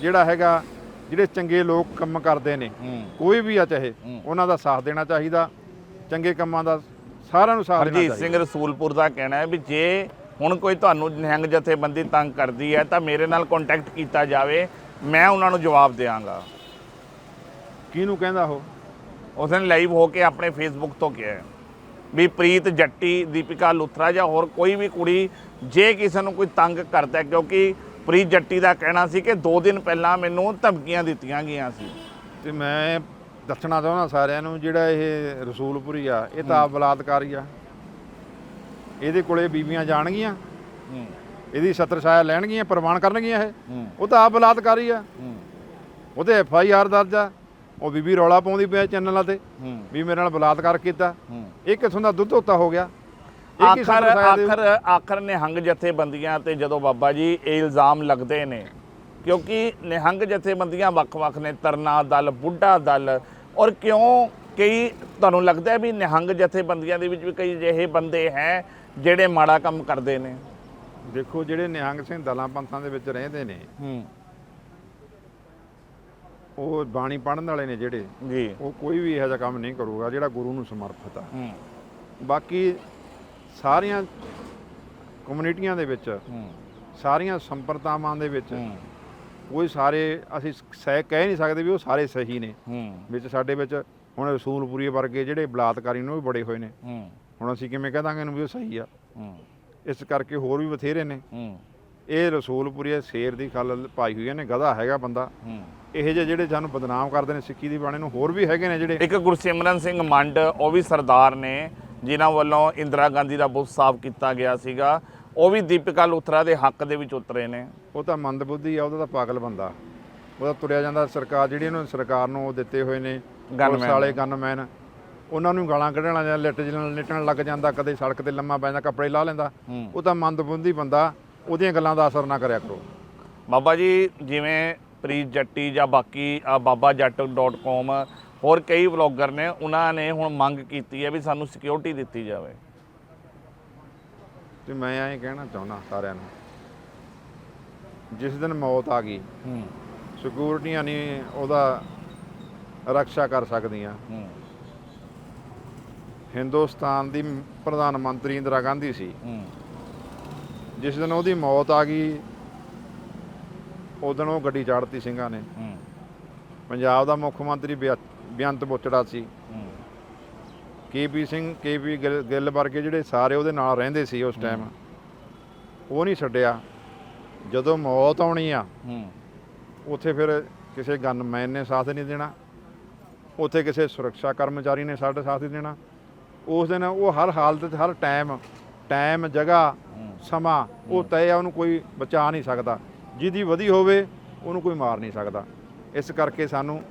ਜਿਹੜਾ ਹੈਗਾ ਜਿਹੜੇ ਚੰਗੇ ਲੋਕ ਕੰਮ ਕਰਦੇ ਨੇ ਕੋਈ ਵੀ ਆ ਚਾਹੇ। ਉਹਨਾਂ ਦਾ ਸਾਥ ਦੇਣਾ ਚਾਹੀਦਾ ਚੰਗੇ ਕੰਮਾਂ ਦਾ ਸਾਰਿਆਂ ਨੂੰ ਸਾਥ ਦੇਣਾ ਹਰਜੀਤ ਚਾਹੀਦਾ। ਸਿੰਘ ਰਸੂਲਪੁਰ ਦਾ ਕਹਿਣਾ ਹੈ ਵੀ ਜੇ ਹੁਣ ਕੋਈ ਤੁਹਾਨੂੰ ਨਿਹੰਗ ਜਥੇਬੰਦੀ ਤੰਗ ਕਰਦੀ ਹੈ ਤਾਂ ਮੇਰੇ ਨਾਲ ਕੰਟੈਕਟ ਕੀਤਾ ਜਾਵੇ ਮੈਂ ਉਹਨਾਂ ਨੂੰ ਜਵਾਬ ਦੇਵਾਂਗਾ। ਕਿਹਨੂੰ ਕਹਿੰਦਾ ਉਹ? ਉਸ ਨੇ ਲਾਈਵ ਹੋ ਕੇ ਆਪਣੇ ਫੇਸਬੁੱਕ ਤੋਂ ਕਿਹਾ ਹੈ। ਵੀ ਪ੍ਰੀਤ ਜੱਟੀ ਦੀਪਿਕਾ ਲੁਥਰਾ ਜਾਂ ਹੋਰ ਕੋਈ ਵੀ ਕੁੜੀ ਜੇ ਕਿਸੇ ਨੂੰ ਕੋਈ ਤੰਗ ਕਰਦਾ ਕਿਉਂਕਿ ਪ੍ਰੀਤ ਜੱਟੀ ਦਾ ਕਹਿਣਾ ਸੀ ਕਿ 2 ਦਿਨ ਪਹਿਲਾਂ ਮੈਨੂੰ ਧਮਕੀਆਂ ਦਿੱਤੀਆਂ ਗਈਆਂ ਸੀ। ਤੇ ਮੈਂ ਦੱਸਣਾ ਚਾਹੁੰਦਾ ਸਾਰਿਆਂ ਨੂੰ ਜਿਹੜਾ ਇਹ ਰਸੂਲਪੁਰੀ ਆ ਇਹ ਤਾਂ ਆਪ ਬਲਾਤਕਾਰੀ ਆ। ਇਹਦੇ ਕੋਲੇ ਬੀਬੀਆਂ ਜਾਣਗੀਆਂ। ਇਹਦੀ ਛਤਰ ਛਾਇਆ ਲੈਣਗੀਆਂ ਪ੍ਰਵਾਨ ਕਰਨਗੀਆਂ ਇਹ। ਉਹ ਤਾਂ ਆਪ ਬਲਾਤਕਾਰੀ ਆ। ਉਹਦੇ ਐਫ ਆਈ ਆਰ ਦਰਜ ਆ। ਉਹ ਬੀਬੀ ਰੌਲਾ ਪਾਉਂਦੀ ਪਿਆ ਚੈਨਲਾਂ ਤੇ ਵੀ ਮੇਰੇ ਨਾਲ ਬਲਾਤਕਾਰ ਕੀਤਾ। ਇਹ ਕਿਥੋਂ ਦਾ ਦੁੱਧ ਹੋਤਾ ਹੋ ਗਿਆ? ਆਖਰ ਆਖਰ ਆਖਰ ਨਿਹੰਗ ਜਥੇਬੰਦੀਆਂ ਤੇ ਜਦੋਂ ਬਾਬਾ ਜੀ ਇਹ ਇਲਜ਼ਾਮ ਲੱਗਦੇ ਨੇ ਕਿਉਂਕਿ ਨਿਹੰਗ ਜਥੇਬੰਦੀਆਂ ਵੱਖ-ਵੱਖ ਨੇ ਤਰਨਾ ਦਲ ਬੁੱਢਾ ਦਲ ਔਰ ਕਿਉਂ ਕਈ ਤੁਹਾਨੂੰ ਲੱਗਦਾ ਵੀ ਨਿਹੰਗ ਜਥੇਬੰਦੀਆਂ ਦੇ ਵਿੱਚ ਵੀ ਕਈ ਅਜਿਹੇ ਬੰਦੇ ਹੈ ਜਿਹੜੇ ਮਾੜਾ ਕੰਮ ਕਰਦੇ ਨੇ? ਦੇਖੋ ਜਿਹੜੇ ਨਿਹੰਗ ਸਿੰਘ ਦਲਾਂ ਪੰਥਾਂ ਦੇ ਵਿੱਚ ਰਹਿੰਦੇ ਨੇ ਹੂੰ। ਉਹ ਬਾਣੀ ਪੜਨ ਵਾਲੇ ਨੇ ਜਿਹੜੇ ਜੀ। ਉਹ ਕੋਈ ਵੀ ਇਹੋ ਜਿਹਾ ਕੰਮ ਨਹੀਂ ਕਰੂਗਾ ਜਿਹੜਾ ਗੁਰੂ ਨੂੰ ਸਮਰਪਿਤ ਆ। ਹੂੰ। ਬਾਕੀ ਸਾਰੀਆਂ ਕਮਿਊਨਿਟੀਆਂ ਦੇ ਵਿੱਚ ਹੂੰ। ਸਾਰੀਆਂ ਸੰਪਰਦਾਵਾਂ ਦੇ ਵਿੱਚ ਕੋਈ ਸਾਰੇ ਅਸੀਂ ਸਹਿ ਕਹਿ ਨਹੀਂ ਸਕਦੇ ਵੀ ਉਹ ਸਾਰੇ ਸਹੀ ਨੇ। ਵਿੱਚ ਸਾਡੇ ਵਿੱਚ ਹੁਣ ਰਸੂਲਪੁਰੀ ਵਰਗੇ ਜਿਹੜੇ ਬਲਾਤਕਾਰੀ ਨੇ ਉਹ ਵੀ ਬੜੇ ਹੋਏ ਨੇ। ਹੁਣ ਅਸੀਂ ਕਿਵੇਂ ਕਹਿ ਦਾਂਗੇ ਇਹਨੂੰ ਵੀ ਉਹ ਸਹੀ ਆ। ਇਸ ਕਰਕੇ ਹੋਰ ਵੀ ਬਥੇਰੇ ਨੇ। ਇਹ ਰਸੂਲਪੁਰੀ ਸ਼ੇਰ ਦੀ ਖੱਲ ਪਾਈ ਹੋਈ ਨੇ ਗਧਾ ਹੈਗਾ ਬੰਦਾ। ਹੂੰ। ਇਹੋ ਜਿਹੇ ਜਿਹੜੇ ਸਾਨੂੰ ਬਦਨਾਮ ਕਰਦੇ ਨੇ ਸਿੱਖੀ ਦੀ ਬਾਣੇ ਨੂੰ ਹੋਰ ਵੀ ਹੈਗੇ ਨੇ ਜਿਹੜੇ ਇੱਕ ਗੁਰਸਿਮਰਨ ਸਿੰਘ ਮੰਡ ਉਹ ਵੀ ਸਰਦਾਰ ਨੇ ਜਿਨ੍ਹਾਂ ਵੱਲੋਂ ਇੰਦਰਾ ਗਾਂਧੀ ਦਾ ਬੁੱਤ ਸਾਫ਼ ਕੀਤਾ ਗਿਆ ਸੀਗਾ। ਉਹ ਵੀ ਦੀਪਿਕਾ ਲੁਥਰਾ ਦੇ ਹੱਕ ਦੇ ਵਿੱਚ ਉਤਰੇ ਨੇ। ਉਹ ਤਾਂ ਮੰਦਬੁੱਧੀ ਆ ਉਹਦਾ ਤਾਂ ਪਾਗਲ ਬੰਦਾ। ਉਹਦਾ ਤੁਰਿਆ ਜਾਂਦਾ ਸਰਕਾਰ ਜਿਹੜੀ ਉਹਨੂੰ ਸਰਕਾਰ ਨੂੰ ਉਹ ਦਿੱਤੇ ਹੋਏ ਨੇ ਪੁਲਿਸ। ਵਾਲੇ ਗਨਮੈਨ ਉਹਨਾਂ ਨੂੰ ਗਾਲਾਂ ਕੱਢਣ ਲੱਗ ਜਾਂਦਾ ਲਿਟ ਜਲਣ ਲਿਟਣ ਲੱਗ ਜਾਂਦਾ ਕਦੇ ਸੜਕ ਤੇ ਲੰਮਾ ਪੈਂਦਾ ਕੱਪੜੇ ਲਾ ਲੈਂਦਾ। ਹੂੰ। ਉਹ ਤਾਂ ਮੰਦਬੁੱਧੀ ਬੰਦਾ। ਉਹਦੀਆਂ ਗੱਲਾਂ ਦਾ ਅਸਰ ਨਾ ਕਰਿਆ ਕਰੋ। ਬਾਬਾ ਜੀ ਜਿਵੇਂ ਪ੍ਰੀਤ ਜੱਟੀ ਜਾਂ ਬਾਕੀ ਆ ਬਾਬਾਜੱਟ.com ਹੋਰ ਕਈ ਵਲੌਗਰ ਨੇ ਉਹਨਾਂ ਨੇ ਹੁਣ ਮੰਗ ਕੀਤੀ ਹੈ ਵੀ ਸਾਨੂੰ ਸਿਕਿਉਰਿਟੀ ਦਿੱਤੀ ਜਾਵੇ। ਤੇ ਮੈਂ ਐਂ ਕਹਿਣਾ ਚਾਹੁੰਦਾ ਸਾਰਿਆਂ ਨੂੰ ਜਿਸ ਦਿਨ ਮੌਤ ਆ ਗਈ ਹੂੰ। ਸਿਕਿਉਰਟੀਆਂ ਨਹੀਂ ਉਹਦਾ ਰੱਖਿਆ ਕਰ ਸਕਦੀਆਂ। ਹੂੰ। ਹਿੰਦੁਸਤਾਨ ਦੀ ਪ੍ਰਧਾਨ ਮੰਤਰੀ ਇੰਦਰਾ ਗਾਂਧੀ ਸੀ। ਹੂੰ। ਜਿਸ ਦਿਨ ਉਹਦੀ ਮੌਤ ਆ ਗਈ ਉਦੋਂ ਉਹ ਗੱਡੀ ਚਾੜਤੀ ਸਿੰਘਾਂ ਨੇ। ਹੂੰ। ਪੰਜਾਬ ਦਾ ਮੁੱਖ ਮੰਤਰੀ ਬੇਅੰਤ ਬੁੱਚੜਾ ਸੀ। ਕੇਪੀ ਸਿੰਘ ਕੇਪੀ ਗਿੱਲ ਵਰਗੇ ਜਿਹੜੇ ਸਾਰੇ ਉਹਦੇ ਨਾਲ ਰਹਿੰਦੇ ਸੀ ਉਸ ਟਾਈਮ। ਉਹ ਨਹੀਂ ਛੱਡਿਆ। ਜਦੋਂ ਮੌਤ ਆਉਣੀ ਆ ਹੂੰ। ਉੱਥੇ ਫਿਰ ਕਿਸੇ ਗਨਮੈਨ ਨੇ ਸਾਥ ਨਹੀਂ ਦੇਣਾ। ਉੱਥੇ ਕਿਸੇ ਸੁਰੱਖਿਆ ਕਰਮਚਾਰੀ ਨੇ ਸਾਡੇ ਸਾਥ ਨਹੀਂ ਦੇਣਾ। ਉਸ ਦਿਨ ਉਹ ਹਰ ਹਾਲਤ ਹਰ ਟਾਈਮ ਟਾਈਮ ਜਗ੍ਹਾ ਸਮਾਂ ਉਹ ਤੈਅ ਆ ਉਹਨੂੰ ਕੋਈ ਬਚਾ ਨਹੀਂ ਸਕਦਾ। ਜਿਹਦੀ ਵਧੀ ਹੋਵੇ ਉਹਨੂੰ ਕੋਈ ਮਾਰ ਨਹੀਂ ਸਕਦਾ। ਇਸ ਕਰਕੇ ਸਾਨੂੰ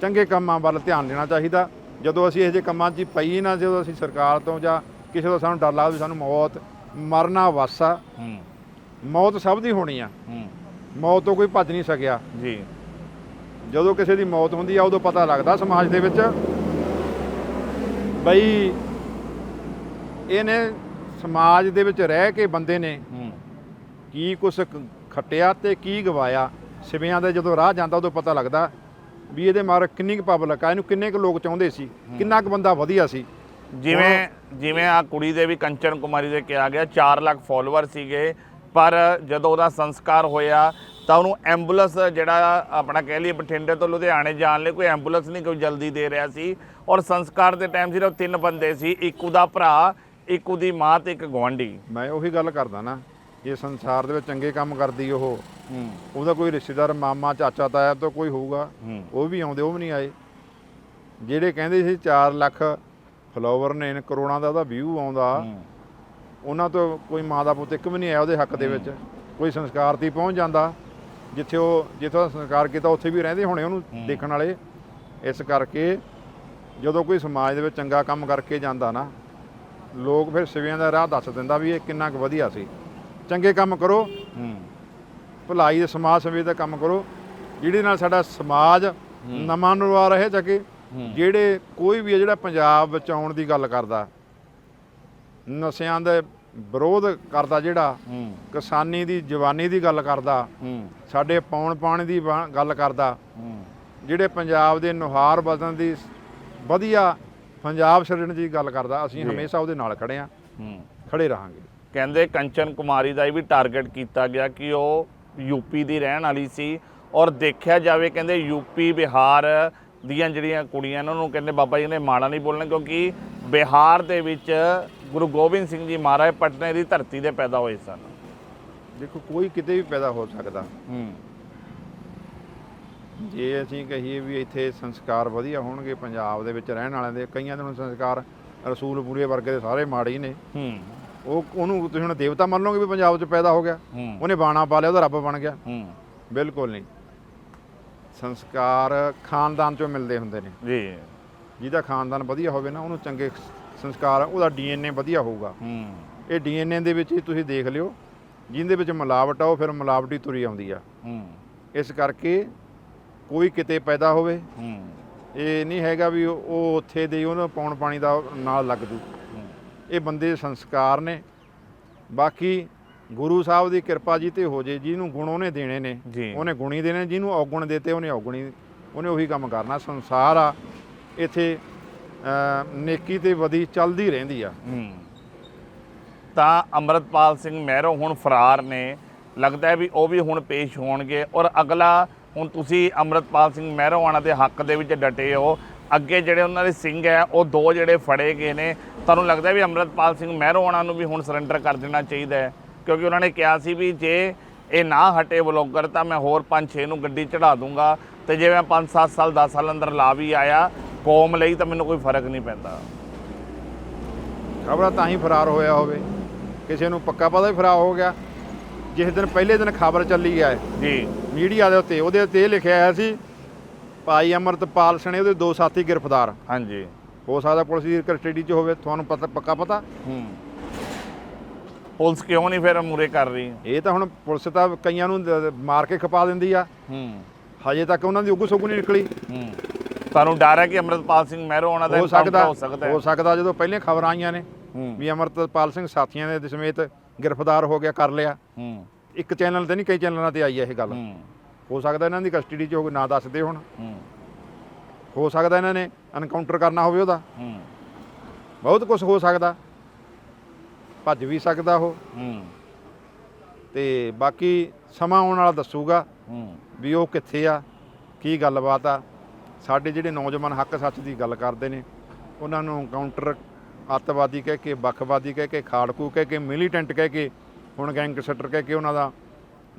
ਚੰਗੇ ਕੰਮਾਂ ਵੱਲ ਧਿਆਨ ਦੇਣਾ ਚਾਹੀਦਾ। ਜਦੋਂ ਅਸੀਂ ਇਹੋ ਜਿਹੇ ਕੰਮਾਂ 'ਚ ਪਈ ਨਾ ਜਦੋਂ ਅਸੀਂ ਸਰਕਾਰ ਤੋਂ ਜਾਂ ਕਿਸੇ ਤੋਂ ਸਾਨੂੰ ਡਰ ਲੱਗਦਾ ਵੀ ਸਾਨੂੰ ਮੌਤ ਮਰਨਾ ਵਾਸਾ ਹੂੰ। ਮੌਤ ਸਭ ਦੀ ਹੋਣੀ ਆ। ਹੂੰ। ਮੌਤ ਤੋਂ ਕੋਈ ਭੱਜ ਨਹੀਂ ਸਕਿਆ। ਜੀ। ਜਦੋਂ ਕਿਸੇ ਦੀ ਮੌਤ ਹੁੰਦੀ ਆ ਉਦੋਂ ਪਤਾ ਲੱਗਦਾ ਸਮਾਜ ਦੇ ਵਿੱਚ ਬਈ ਇਹਨੇ ਸਮਾਜ ਦੇ ਵਿੱਚ ਰਹਿ ਕੇ ਬੰਦੇ ਨੇ ਕੀ ਕੁਛ ਖੱਟਿਆ ਤੇ ਕੀ ਗਵਾਇਆ ਸਿਵਿਆਂ ਦੇ ਜਦੋਂ ਰਾਹ ਜਾਂਦਾ ਉਦੋਂ ਪਤਾ ਲੱਗਦਾ ਵੀ ਇਹਦੇ ਮਾਰ ਕਿੰਨੀ ਕੁ ਪਬਲਿਕ ਆ ਇਹਨੂੰ ਕਿੰਨੇ ਕੁ ਲੋਕ ਚਾਹੁੰਦੇ ਸੀ ਕਿੰਨਾ ਕੁ ਬੰਦਾ ਵਧੀਆ ਸੀ। ਜਿਵੇਂ ਜਿਵੇਂ ਆ ਕੁੜੀ ਦੇ ਵੀ ਕੰਚਨ ਕੁਮਾਰੀ ਦੇ ਕਿਹਾ ਗਿਆ 4 ਲੱਖ ਫਾਲੋਅਰ ਸੀਗੇ ਪਰ ਜਦੋਂ ਉਹਦਾ ਸੰਸਕਾਰ ਹੋਇਆ ਤਾਂ ਉਹਨੂੰ ਐਂਬੂਲੈਂਸ ਜਿਹੜਾ ਆਪਣਾ ਕਹਿ ਲਈਏ ਬਠਿੰਡੇ ਤੋਂ ਲੁਧਿਆਣੇ ਜਾਣ ਲਈ ਕੋਈ ਐਂਬੂਲੈਂਸ ਨਹੀਂ ਕੋਈ ਜਲਦੀ ਦੇ ਰਿਹਾ ਸੀ। ਔਰ ਸੰਸਕਾਰ ਦੇ ਟਾਈਮ ਸਿਰਫ ਤਿੰਨ ਬੰਦੇ ਸੀ ਇੱਕ ਉਹਦਾ ਭਰਾ ਇੱਕ ਉਹਦੀ ਮਾਂ ਤੇ ਇੱਕ ਗਵਾਂਢੀ ਮੈਂ ਉਹੀ ਗੱਲ ਕਰਦਾ ਨਾ ਜੇ ਸੰਸਾਰ ਦੇ ਵਿੱਚ ਚੰਗੇ ਕੰਮ ਕਰਦੀ ਉਹ ਹੂੰ। ਉਹਦਾ ਕੋਈ ਰਿਸ਼ਤੇਦਾਰ ਮਾਮਾ ਚਾਚਾ ਤਾਇਆ ਤਾਂ ਕੋਈ ਹੋਊਗਾ ਉਹ ਵੀ ਆਉਂਦੇ ਉਹ ਵੀ ਨਹੀਂ ਆਏ। ਜਿਹੜੇ ਕਹਿੰਦੇ ਸੀ 4 ਲੱਖ ਫਲੋਵਰ ਨੇ ਕਰੋੜਾਂ ਦਾ ਉਹਦਾ ਵਿਊ ਆਉਂਦਾ ਉਹਨਾਂ ਤੋਂ ਕੋਈ ਮਾਂ ਦਾ ਪੁੱਤ ਇੱਕ ਵੀ ਨਹੀਂ ਆਇਆ ਉਹਦੇ ਹੱਕ ਦੇ ਵਿੱਚ। ਕੋਈ ਸੰਸਕਾਰ ਤੇ ਪਹੁੰਚ ਜਾਂਦਾ ਜਿੱਥੇ ਉਹ ਜਿੱਥੇ ਸੰਸਕਾਰ ਕੀਤਾ ਉੱਥੇ ਵੀ ਰਹਿੰਦੇ ਹੋਣੇ ਉਹਨੂੰ ਦੇਖਣ ਵਾਲੇ। ਇਸ ਕਰਕੇ ਜਦੋਂ ਕੋਈ ਸਮਾਜ ਦੇ ਵਿੱਚ ਚੰਗਾ ਕੰਮ ਕਰਕੇ ਜਾਂਦਾ ਨਾ ਲੋਕ ਫਿਰ ਸਿਵਿਆਂ ਦਾ ਰਾਹ ਦੱਸ ਦਿੰਦਾ ਵੀ ਇਹ ਕਿੰਨਾ ਕੁ ਵਧੀਆ ਸੀ। ਚੰਗੇ ਕੰਮ ਕਰੋ। ਹੂੰ। ਭਲਾਈ ਦੇ ਸਮਾਜ ਸੇਵਾ ਦਾ ਕੰਮ ਕਰੋ। ਜਿਹਦੇ ਨਾਲ ਸਾਡਾ ਸਮਾਜ ਨਵਾਂ ਨਵਾ ਰਹੇ ਚੱਕੇ ਹੂੰ। ਜਿਹੜੇ ਕੋਈ ਵੀ ਹੈ ਜਿਹੜਾ ਪੰਜਾਬ ਵਿੱਚ ਆਉਣ ਦੀ ਗੱਲ ਕਰਦਾ। ਨਸ਼ਿਆਂ ਦੇ ਵਿਰੋਧ ਕਰਦਾ ਜਿਹੜਾ। ਕਿਸਾਨੀ ਦੀ ਜਵਾਨੀ ਦੀ ਗੱਲ ਕਰਦਾ। ਸਾਡੇ ਪੌਣ ਪਾਣੀ ਦੀ ਗੱਲ ਕਰਦਾ। ਜਿਹੜੇ ਪੰਜਾਬ ਦੇ ਨੁਹਾਰ ਬਦਲਣ ਦੀ ਵਧੀਆ ਪੰਜਾਬ ਸਿਰਜਣ ਦੀ ਗੱਲ ਕਰਦਾ ਅਸੀਂ। ਹਮੇਸ਼ਾ ਉਹਦੇ ਨਾਲ ਖੜੇ ਆ ਹੂੰ। ਖੜੇ ਰਹਾਂਗੇ। ਕਹਿੰਦੇ ਕੰਚਨ ਕੁਮਾਰੀ ਦਾ ਵੀ ਟਾਰਗੇਟ ਕੀਤਾ ਗਿਆ ਕਿ ਉਹ ਯੂਪੀ ਦੀ ਰਹਿਣ ਵਾਲੀ ਸੀ ਔਰ ਦੇਖਿਆ ਜਾਵੇ ਕਹਿੰਦੇ ਯੂਪੀ ਬਿਹਾਰ ਦੀਆਂ ਜਿਹੜੀਆਂ ਕੁੜੀਆਂ ਉਹਨਾਂ ਨੂੰ ਕਹਿੰਦੇ ਬਾਬਾ ਜੀ ਨੇ ਮਾੜਾ ਨਹੀਂ ਬੋਲਣਾ ਕਿਉਂਕਿ ਬਿਹਾਰ ਦੇ ਵਿੱਚ ਗੁਰੂ ਗੋਬਿੰਦ ਸਿੰਘ ਜੀ ਮਹਾਰਾਜ ਪਟਨੇ ਦੀ ਧਰਤੀ ਤੇ ਪੈਦਾ ਹੋਏ ਸਨ। ਦੇਖੋ ਕੋਈ ਕਿਤੇ ਵੀ ਪੈਦਾ ਹੋ ਸਕਦਾ। ਹੂੰ। ਜੇ ਅਸੀਂ ਕਹੀਏ ਵੀ ਇੱਥੇ ਸੰਸਕਾਰ ਵਧੀਆ ਹੋਣਗੇ ਪੰਜਾਬ ਦੇ ਵਿੱਚ ਰਹਿਣ ਵਾਲਿਆਂ ਦੇ ਕਈਆਂ ਦੇ ਹੁਣ ਸੰਸਕਾਰ ਰਸੂਲਪੁਰੇ ਵਰਗੇ ਦੇ ਸਾਰੇ ਮਾੜੇ ਹੀ ਨੇ। ਹੂੰ। ਉਹ ਉਹਨੂੰ ਤੁਸੀਂ ਹੁਣ ਦੇਵਤਾ ਮੰਨ ਲਓਗੇ ਵੀ ਪੰਜਾਬ 'ਚ ਪੈਦਾ ਹੋ ਗਿਆ। ਉਹਨੇ ਬਾਣਾ ਪਾ ਲਿਆ ਉਹਦਾ ਰੱਬ ਬਣ ਗਿਆ। ਹੂੰ। ਬਿਲਕੁਲ ਨਹੀਂ। ਸੰਸਕਾਰ ਖਾਨਦਾਨ 'ਚੋਂ ਮਿਲਦੇ ਹੁੰਦੇ ਨੇ। ਜੀ। ਜਿਹਦਾ ਖਾਨਦਾਨ ਵਧੀਆ ਹੋਵੇ ਨਾ ਉਹਨੂੰ ਚੰਗੇ ਸੰਸਕਾਰ ਉਹਦਾ ਡੀਐਨਏ ਵਧੀਆ ਹੋਊਗਾ। ਹੂੰ। ਇਹ ਡੀਐਨਏ ਦੇ ਵਿੱਚ ਤੁਸੀਂ ਦੇਖ ਲਿਓ ਜਿਹਦੇ ਵਿੱਚ ਮਿਲਾਵਟ ਆ ਉਹ ਫਿਰ ਮਿਲਾਵਟੀ ਤੁਰੀ ਆਉਂਦੀ ਆ। ਹੂੰ। ਇਸ ਕਰਕੇ ਕੋਈ ਕਿਤੇ ਪੈਦਾ ਹੋਵੇ। ਹੂੰ। ਇਹ ਨਹੀਂ ਹੈਗਾ ਵੀ ਉਹ ਉੱਥੇ ਦੇ ਉਹਨੂੰ ਪੌਣ ਪਾਣੀ ਦਾ ਨਾਲ ਲੱਗ ਜੂ। ਇਹ ਬੰਦੇ ਦੇ ਸੰਸਕਾਰ ਨੇ। ਬਾਕੀ ਗੁਰੂ ਸਾਹਿਬ ਦੀ ਕਿਰਪਾ ਜੀ ਤੇ ਹੋ ਜੇ ਜਿਹਨੂੰ ਗੁਣ ਉਹਨੇ ਦੇਣੇ ਨੇ। ਉਹਨੇ ਗੁਣੀ ਦੇਣੇ ਜਿਹਨੂੰ ਔਗੁਣ ਦਿੱਤੇ ਉਹਨੇ ਔਗੁਣੀ। ਉਹਨੇ ਉਹੀ ਕੰਮ ਕਰਨਾ। ਸੰਸਾਰ ਆ ਇੱਥੇ ਨੇਕੀ ਤੇ ਵਦੀ ਚੱਲਦੀ ਰਹਿੰਦੀ ਆ। ਤਾਂ ਅਮਰਤਪਾਲ ਸਿੰਘ ਮਹਿਰੋ ਹੁਣ ਫਰਾਰ ਨੇ। ਲੱਗਦਾ ਹੈ ਵੀ ਉਹ ਵੀ ਹੁਣ ਪੇਸ਼ ਹੋਣਗੇ। ਔਰ ਅਗਲਾ ਹੁਣ ਤੁਸੀਂ ਅਮਰਤਪਾਲ ਸਿੰਘ ਮਹਿਰੋ ਆਣਾ ਦੇ ਹੱਕ ਦੇ ਵਿੱਚ ਡਟੇ ਹੋ। ਅੱਗੇ ਜਿਹੜੇ ਉਹਨਾਂ ਦੇ ਸਿੰਘ ਹੈ ਉਹ ਦੋ ਜਿਹੜੇ ਫੜੇ ਗਏ ਨੇ। ਤੁਹਾਨੂੰ ਲੱਗਦਾ ਹੈ ਵੀ ਅਮਰਤਪਾਲ ਸਿੰਘ ਮਹਿਰੋ ਆਣਾ ਨੂੰ ਵੀ ਹੁਣ ਸਰੈਂਡਰ ਕਰ ਦੇਣਾ ਚਾਹੀਦਾ ਹੈ? ਕਿਉਂਕਿ ਉਹਨਾਂ ਨੇ ਕਿਹਾ ਸੀ ਵੀ ਜੇ ਇਹ ਨਾ ਹਟੇ ਬਲੌਗਰ ਤਾਂ ਮੈਂ ਹੋਰ 5-6 ਨੂੰ ਗੱਡੀ ਚੜਾ ਦੂੰਗਾ। ਤੇ ਜੇ ਮੈਂ 5-7 ਸਾਲ 10 ਸਾਲ ਅੰਦਰ ਲਾ ਵੀ ਆਇਆ ਕੌਮ ਲਈ ਤਾਂ ਮੈਨੂੰ ਕੋਈ ਫ਼ਰਕ ਨਹੀਂ ਪੈਂਦਾ। ਖਬਰਾਂ ਤਾਂ ਹੀ ਫਰਾਰ ਹੋਇਆ ਹੋਵੇ। ਕਿਸੇ ਨੂੰ ਪੱਕਾ ਪਤਾ ਹੀ ਫਰਾਰ ਹੋ ਗਿਆ। ਜਿਸ ਦਿਨ ਪਹਿਲੇ ਦਿਨ ਖਬਰ ਚੱਲੀ ਆ ਜੀ। ਮੀਡੀਆ ਦੇ ਉੱਤੇ ਉਹਦੇ ਉੱਤੇ ਇਹ ਲਿਖਿਆ ਹੋਇਆ ਸੀ ਭਾਈ ਅਮਰਤਪਾਲ ਸਣੇ ਉਹਦੇ ਦੋ ਸਾਥੀ ਗ੍ਰਿਫਤਾਰ। ਹਾਂਜੀ। ਹੋ ਸਕਦਾ ਪੁਲਿਸ ਦੀ ਕਸਟਡੀ 'ਚ ਹੋਵੇ ਤੁਹਾਨੂੰ ਪਤਾ ਪੱਕਾ ਪਤਾ? ਹੂੰ। ਪੁਲਿਸ ਕਿਉਂ ਨਹੀਂ ਫਿਰ ਮੂਰੇ ਕਰ ਰਹੀ? ਇਹ ਤਾਂ ਹੁਣ ਪੁਲਿਸ ਤਾਂ ਕਈਆਂ ਨੂੰ ਦ- ਮਾਰ ਕੇ ਖਪਾ ਦਿੰਦੀ ਆ। ਹੂੰ। ਹਜੇ ਤੱਕ ਉਹਨਾਂ ਦੀ ਉਗੂ ਸੁਗੂ ਨਹੀਂ ਨਿਕਲੀ। ਹੂੰ। ਤੁਹਾਨੂੰ ਡਰ ਹੈ ਕਿ ਅਮਰਤਪਾਲ ਸਿੰਘ ਮਹਿਰੋ ਉਹਨਾਂ ਦਾ ਹੋ encounter ਸਕਦਾ ਹੋ ਸਕਦਾ ਹੈ? ਹੋ ਸਕਦਾ ਜਦੋਂ ਪਹਿਲੇ ਖਬਰਾਂ ਆਈਆਂ ਨੇ ਹੂੰ। ਵੀ ਅਮਰਤਪਾਲ ਸਿੰਘ ਸਾਥੀਆਂ ਦੇ ਸਮੇਤ ਗ੍ਰਿਫਤਾਰ ਹੋ ਗਿਆ ਕਰ ਲਿਆ। ਹੂੰ। ਇੱਕ ਚੈਨਲ ਤੇ ਨਹੀਂ ਕਈ ਚੈਨਲਾਂ ਤੇ ਆਈ ਹੈ ਇਹ ਗੱਲ। ਹੂੰ। ਸਕਦਾ ਇਹਨਾਂ ਦੀ ਕਸਟਡੀ 'ਚ ਹੋਵੇ ਨਾ ਦੱਸਦੇ ਹੁਣ। ਹੂੰ। ਸਕਦਾ ਇਹਨਾਂ ਨੇ ਐਨਕਾਊਂਟਰ ਕਰਨਾ ਹੋਵੇ ਉਹਦਾ। ਬਹੁਤ ਕੁਝ ਹੋ ਸਕਦਾ। ਭੱਜ ਵੀ ਸਕਦਾ ਉਹ। ਤੇ ਬਾਕੀ ਸਮਾਂ ਆਉਣ ਵਾਲਾ ਦੱਸੂਗਾ ਵੀ ਉਹ ਕਿੱਥੇ ਆ ਕੀ ਗੱਲਬਾਤ ਆ। ਸਾਡੇ ਜਿਹੜੇ ਨੌਜਵਾਨ ਹੱਕ ਸੱਚ ਦੀ ਗੱਲ ਕਰਦੇ ਨੇ ਉਹਨਾਂ ਨੂੰ ਕਾਊਂਟਰ ਅੱਤਵਾਦੀ ਕਹਿ ਕੇ ਵੱਖਵਾਦੀ ਕਹਿ ਕੇ ਖਾੜਕੂ ਕਹਿ ਕੇ ਮਿਲੀਟੈਂਟ ਕਹਿ ਕੇ ਹੁਣ ਗੈਂਗਸਟਰ ਕਹਿ ਕੇ ਉਹਨਾਂ ਦਾ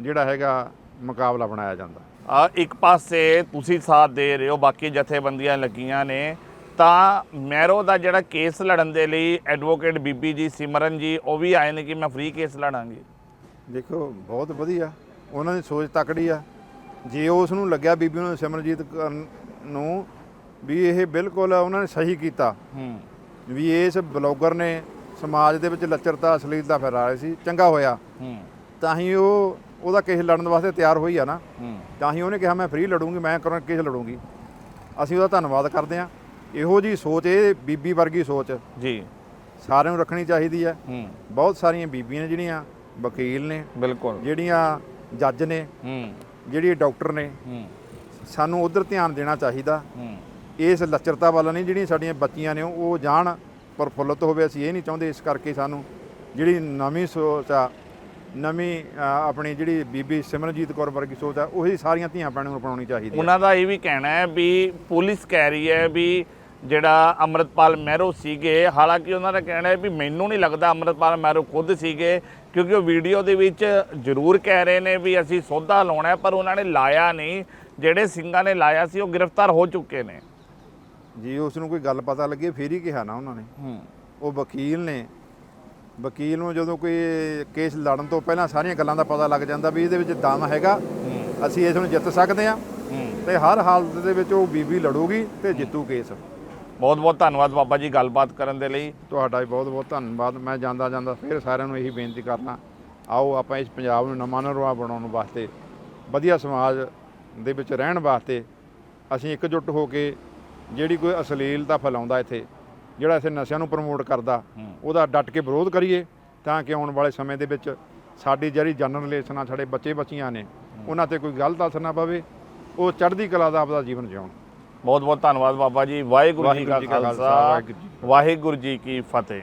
ਜਿਹੜਾ ਹੈਗਾ ਮੁਕਾਬਲਾ ਬਣਾਇਆ ਜਾਂਦਾ। ਆ ਇੱਕ ਪਾਸੇ ਤੁਸੀਂ ਸਾਥ ਦੇ ਰਹੇ ਹੋ ਬਾਕੀ ਜਥੇਬੰਦੀਆਂ ਲੱਗੀਆਂ ਨੇ ਤਾਂ ਮੈਰੋ ਦਾ ਜਿਹੜਾ ਕੇਸ ਲੜਨ ਦੇ ਲਈ ਐਡਵੋਕੇਟ ਬੀਬੀ ਜੀ ਸਿਮਰਨ ਜੀ ਉਹ ਵੀ ਆਏ ਨੇ ਕਿ ਮੈਂ ਫ੍ਰੀ ਕੇਸ ਲੜਾਂਗੀ? ਦੇਖੋ ਬਹੁਤ ਵਧੀਆ। ਉਹਨਾਂ ਦੀ ਸੋਚ ਤਕੜੀ ਆ। ਜੇ ਉਸ ਨੂੰ ਲੱਗਿਆ ਬੀਬੀ ਨੂੰ ਸਿਮਰਜੀਤ ਨੂੰ ਵੀ ਇਹ ਬਿਲਕੁਲ ਉਹਨਾਂ ਨੇ ਸਹੀ ਕੀਤਾ। ਹੂੰ। ਵੀ ਇਸ ਬਲੌਗਰ ਨੇ ਸਮਾਜ ਦੇ ਵਿੱਚ ਲੱਚਰਤਾ ਅਸ਼ਲੀਲਤਾ ਫੈਲਾ ਰਹੀ ਸੀ ਚੰਗਾ ਹੋਇਆ। ਹੂੰ। ਤਾਂ ਹੀ ਉਹ ਉਹਦਾ ਕੇਸ ਲੜਨ ਵਾਸਤੇ ਤਿਆਰ ਹੋਈ ਆ ਨਾ। ਹੂੰ। ਤਾਂ ਹੀ ਉਹਨੇ ਕਿਹਾ ਮੈਂ ਫ੍ਰੀ ਲੜੂੰਗੀ ਮੈਂ ਕਰਾਂ ਕੇਸ ਲੜੂੰਗੀ। ਅਸੀਂ ਉਹਦਾ ਧੰਨਵਾਦ ਕਰਦੇ ਹਾਂ। ਇਹੋ ਜੀ ਸੋਚ ਇਹ ਬੀਬੀ ਵਰਗੀ ਸੋਚ ਜੀ। ਸਾਰਿਆਂ ਨੂੰ ਰੱਖਣੀ ਚਾਹੀਦੀ ਹੈ। ਹੂੰ। ਬਹੁਤ ਸਾਰੀਆਂ ਬੀਬੀਆਂ ਨੇ ਜਿਹੜੀਆਂ ਵਕੀਲ ਨੇ ਬਿਲਕੁਲ। ਜਿਹੜੀਆਂ ਜੱਜ ਨੇ ਹੂੰ। ਜਿਹੜੀ ਡਾਕਟਰ ਨੇ ਹੂੰ। ਸਾਨੂੰ ਉਧਰ ਧਿਆਨ ਦੇਣਾ ਚਾਹੀਦਾ। ਹੂੰ। ਇਸ ਲੱਚਰਤਾ ਵੱਲ ਨਹੀਂ ਜਿਹੜੀਆਂ ਸਾਡੀਆਂ ਬੱਚੀਆਂ ਨੇ ਉਹ ਜਾਣ ਪ੍ਰਫੁੱਲਤ ਹੋਵੇ, ਅਸੀਂ ਇਹ ਨਹੀਂ ਚਾਹੁੰਦੇ ਇਸ ਕਰਕੇ ਸਾਨੂੰ ਜਿਹੜੀ ਨਵੀਂ ਸੋਚ ਆ, ਨਵੀਂ ਆਪਣੀ ਜਿਹੜੀ ਬੀਬੀ ਸਿਮਰਨਜੀਤ ਕੌਰ ਵਰਗੀ ਸੋਚ ਆ, ਉਹੀ ਸਾਰੀਆਂ ਧੀਆਂ ਭੈਣਾਂ ਨੂੰ ਅਪਣਾਉਣੀ ਚਾਹੀਦੀ ਹੈ ਉਹਨਾਂ ਦਾ ਇਹ ਵੀ ਕਹਿਣਾ ਹੈ ਵੀ ਪੁਲਿਸ ਕਹਿ ਰਹੀ ਹੈ ਵੀ ਜਿਹੜਾ ਅਮਰਤਪਾਲ ਮਹਿਰੋ ਸੀਗੇ, ਹਾਲਾਂਕਿ ਉਹਨਾਂ ਦਾ ਕਹਿਣਾ ਹੈ ਵੀ ਮੈਨੂੰ ਨਹੀਂ ਲੱਗਦਾ ਅਮਰਤਪਾਲ ਮਹਿਰੋ ਖੁਦ ਸੀਗੇ, ਕਿਉਂਕਿ ਉਹ ਵੀਡੀਓ ਦੇ ਵਿੱਚ ਜ਼ਰੂਰ ਕਹਿ ਰਹੇ ਨੇ ਵੀ ਅਸੀਂ ਸੌਦਾ ਲਾਉਣਾ ਪਰ ਉਹਨਾਂ ਨੇ ਲਾਇਆ ਨਹੀਂ। ਜਿਹੜੇ ਸਿੰਘਾਂ ਨੇ ਲਾਇਆ ਸੀ, ਉਹ ਗ੍ਰਿਫਤਾਰ ਹੋ ਚੁੱਕੇ ਨੇ। ਜੇ ਉਸ ਨੂੰ ਕੋਈ ਗੱਲ ਪਤਾ ਲੱਗੇ ਫੇਰ ਹੀ ਕਿਹਾ ਨਾ ਉਹਨਾਂ ਨੇ। ਹੂੰ। ਉਹ ਵਕੀਲ ਨੇ। ਵਕੀਲ ਨੂੰ ਜਦੋਂ ਕੋਈ ਕੇਸ ਲੜਨ ਤੋਂ ਪਹਿਲਾਂ ਸਾਰੀਆਂ ਗੱਲਾਂ ਦਾ ਪਤਾ ਲੱਗ ਜਾਂਦਾ ਵੀ ਇਹਦੇ ਵਿੱਚ ਦਮ ਹੈਗਾ ਅਸੀਂ ਇਸ ਨੂੰ ਜਿੱਤ ਸਕਦੇ ਹਾਂ। ਹੂੰ। ਤੇ ਹਰ ਹਾਲਤ ਦੇ ਵਿੱਚ ਉਹ ਬੀਬੀ ਲੜੂਗੀ ਤੇ ਜਿੱਤੂ ਕੇਸ। ਬਹੁਤ ਬਹੁਤ ਧੰਨਵਾਦ ਬਾਬਾ ਜੀ ਗੱਲਬਾਤ ਕਰਨ ਦੇ ਲਈ। ਤੁਹਾਡਾ ਵੀ ਬਹੁਤ ਬਹੁਤ ਧੰਨਵਾਦ। ਮੈਂ ਜਾਂਦਾ ਜਾਂਦਾ ਫਿਰ ਸਾਰਿਆਂ ਨੂੰ ਇਹੀ ਬੇਨਤੀ ਕਰਨਾ ਆਓ ਆਪਾਂ ਇਸ ਪੰਜਾਬ ਨੂੰ ਨਵਾਂ ਨਰਵਾ ਬਣਾਉਣ ਵਾਸਤੇ ਵਧੀਆ ਸਮਾਜ ਦੇ ਵਿੱਚ ਰਹਿਣ ਵਾਸਤੇ ਅਸੀਂ ਇਕਜੁੱਟ ਹੋ ਕੇ ਜਿਹੜੀ ਕੋਈ ਅਸ਼ਲੀਲਤਾ ਫੈਲਾਉਂਦਾ ਇੱਥੇ ਜਿਹੜਾ ਇੱਥੇ ਨਸ਼ਿਆਂ ਨੂੰ ਪ੍ਰਮੋਟ ਕਰਦਾ। ਉਹਦਾ ਡਟ ਕੇ ਵਿਰੋਧ ਕਰੀਏ ਤਾਂ ਕਿ ਆਉਣ ਵਾਲੇ ਸਮੇਂ ਦੇ ਵਿੱਚ ਸਾਡੀ ਜਿਹੜੀ ਜਨਰੇਸ਼ਨ ਆ ਸਾਡੇ ਬੱਚੇ ਬੱਚੀਆਂ ਨੇ ਉਹਨਾਂ ਤੇ ਕੋਈ ਗਲਤ ਅਸਰ ਨਾ ਪਵੇ ਉਹ ਚੜ੍ਹਦੀ ਕਲਾ ਦਾ ਆਪਦਾ ਜੀਵਨ ਜਿਉਣ। ਬਹੁਤ ਬਹੁਤ ਧੰਨਵਾਦ ਬਾਬਾ ਜੀ ਕਾ ਖਾਲਸਾ, ਵਾਹਿਗੁਰੂ ਜੀ ਕੀ ਵਾਹਿਗੁਰੂ ਜੀ ਕੀ ਫਤਿਹ।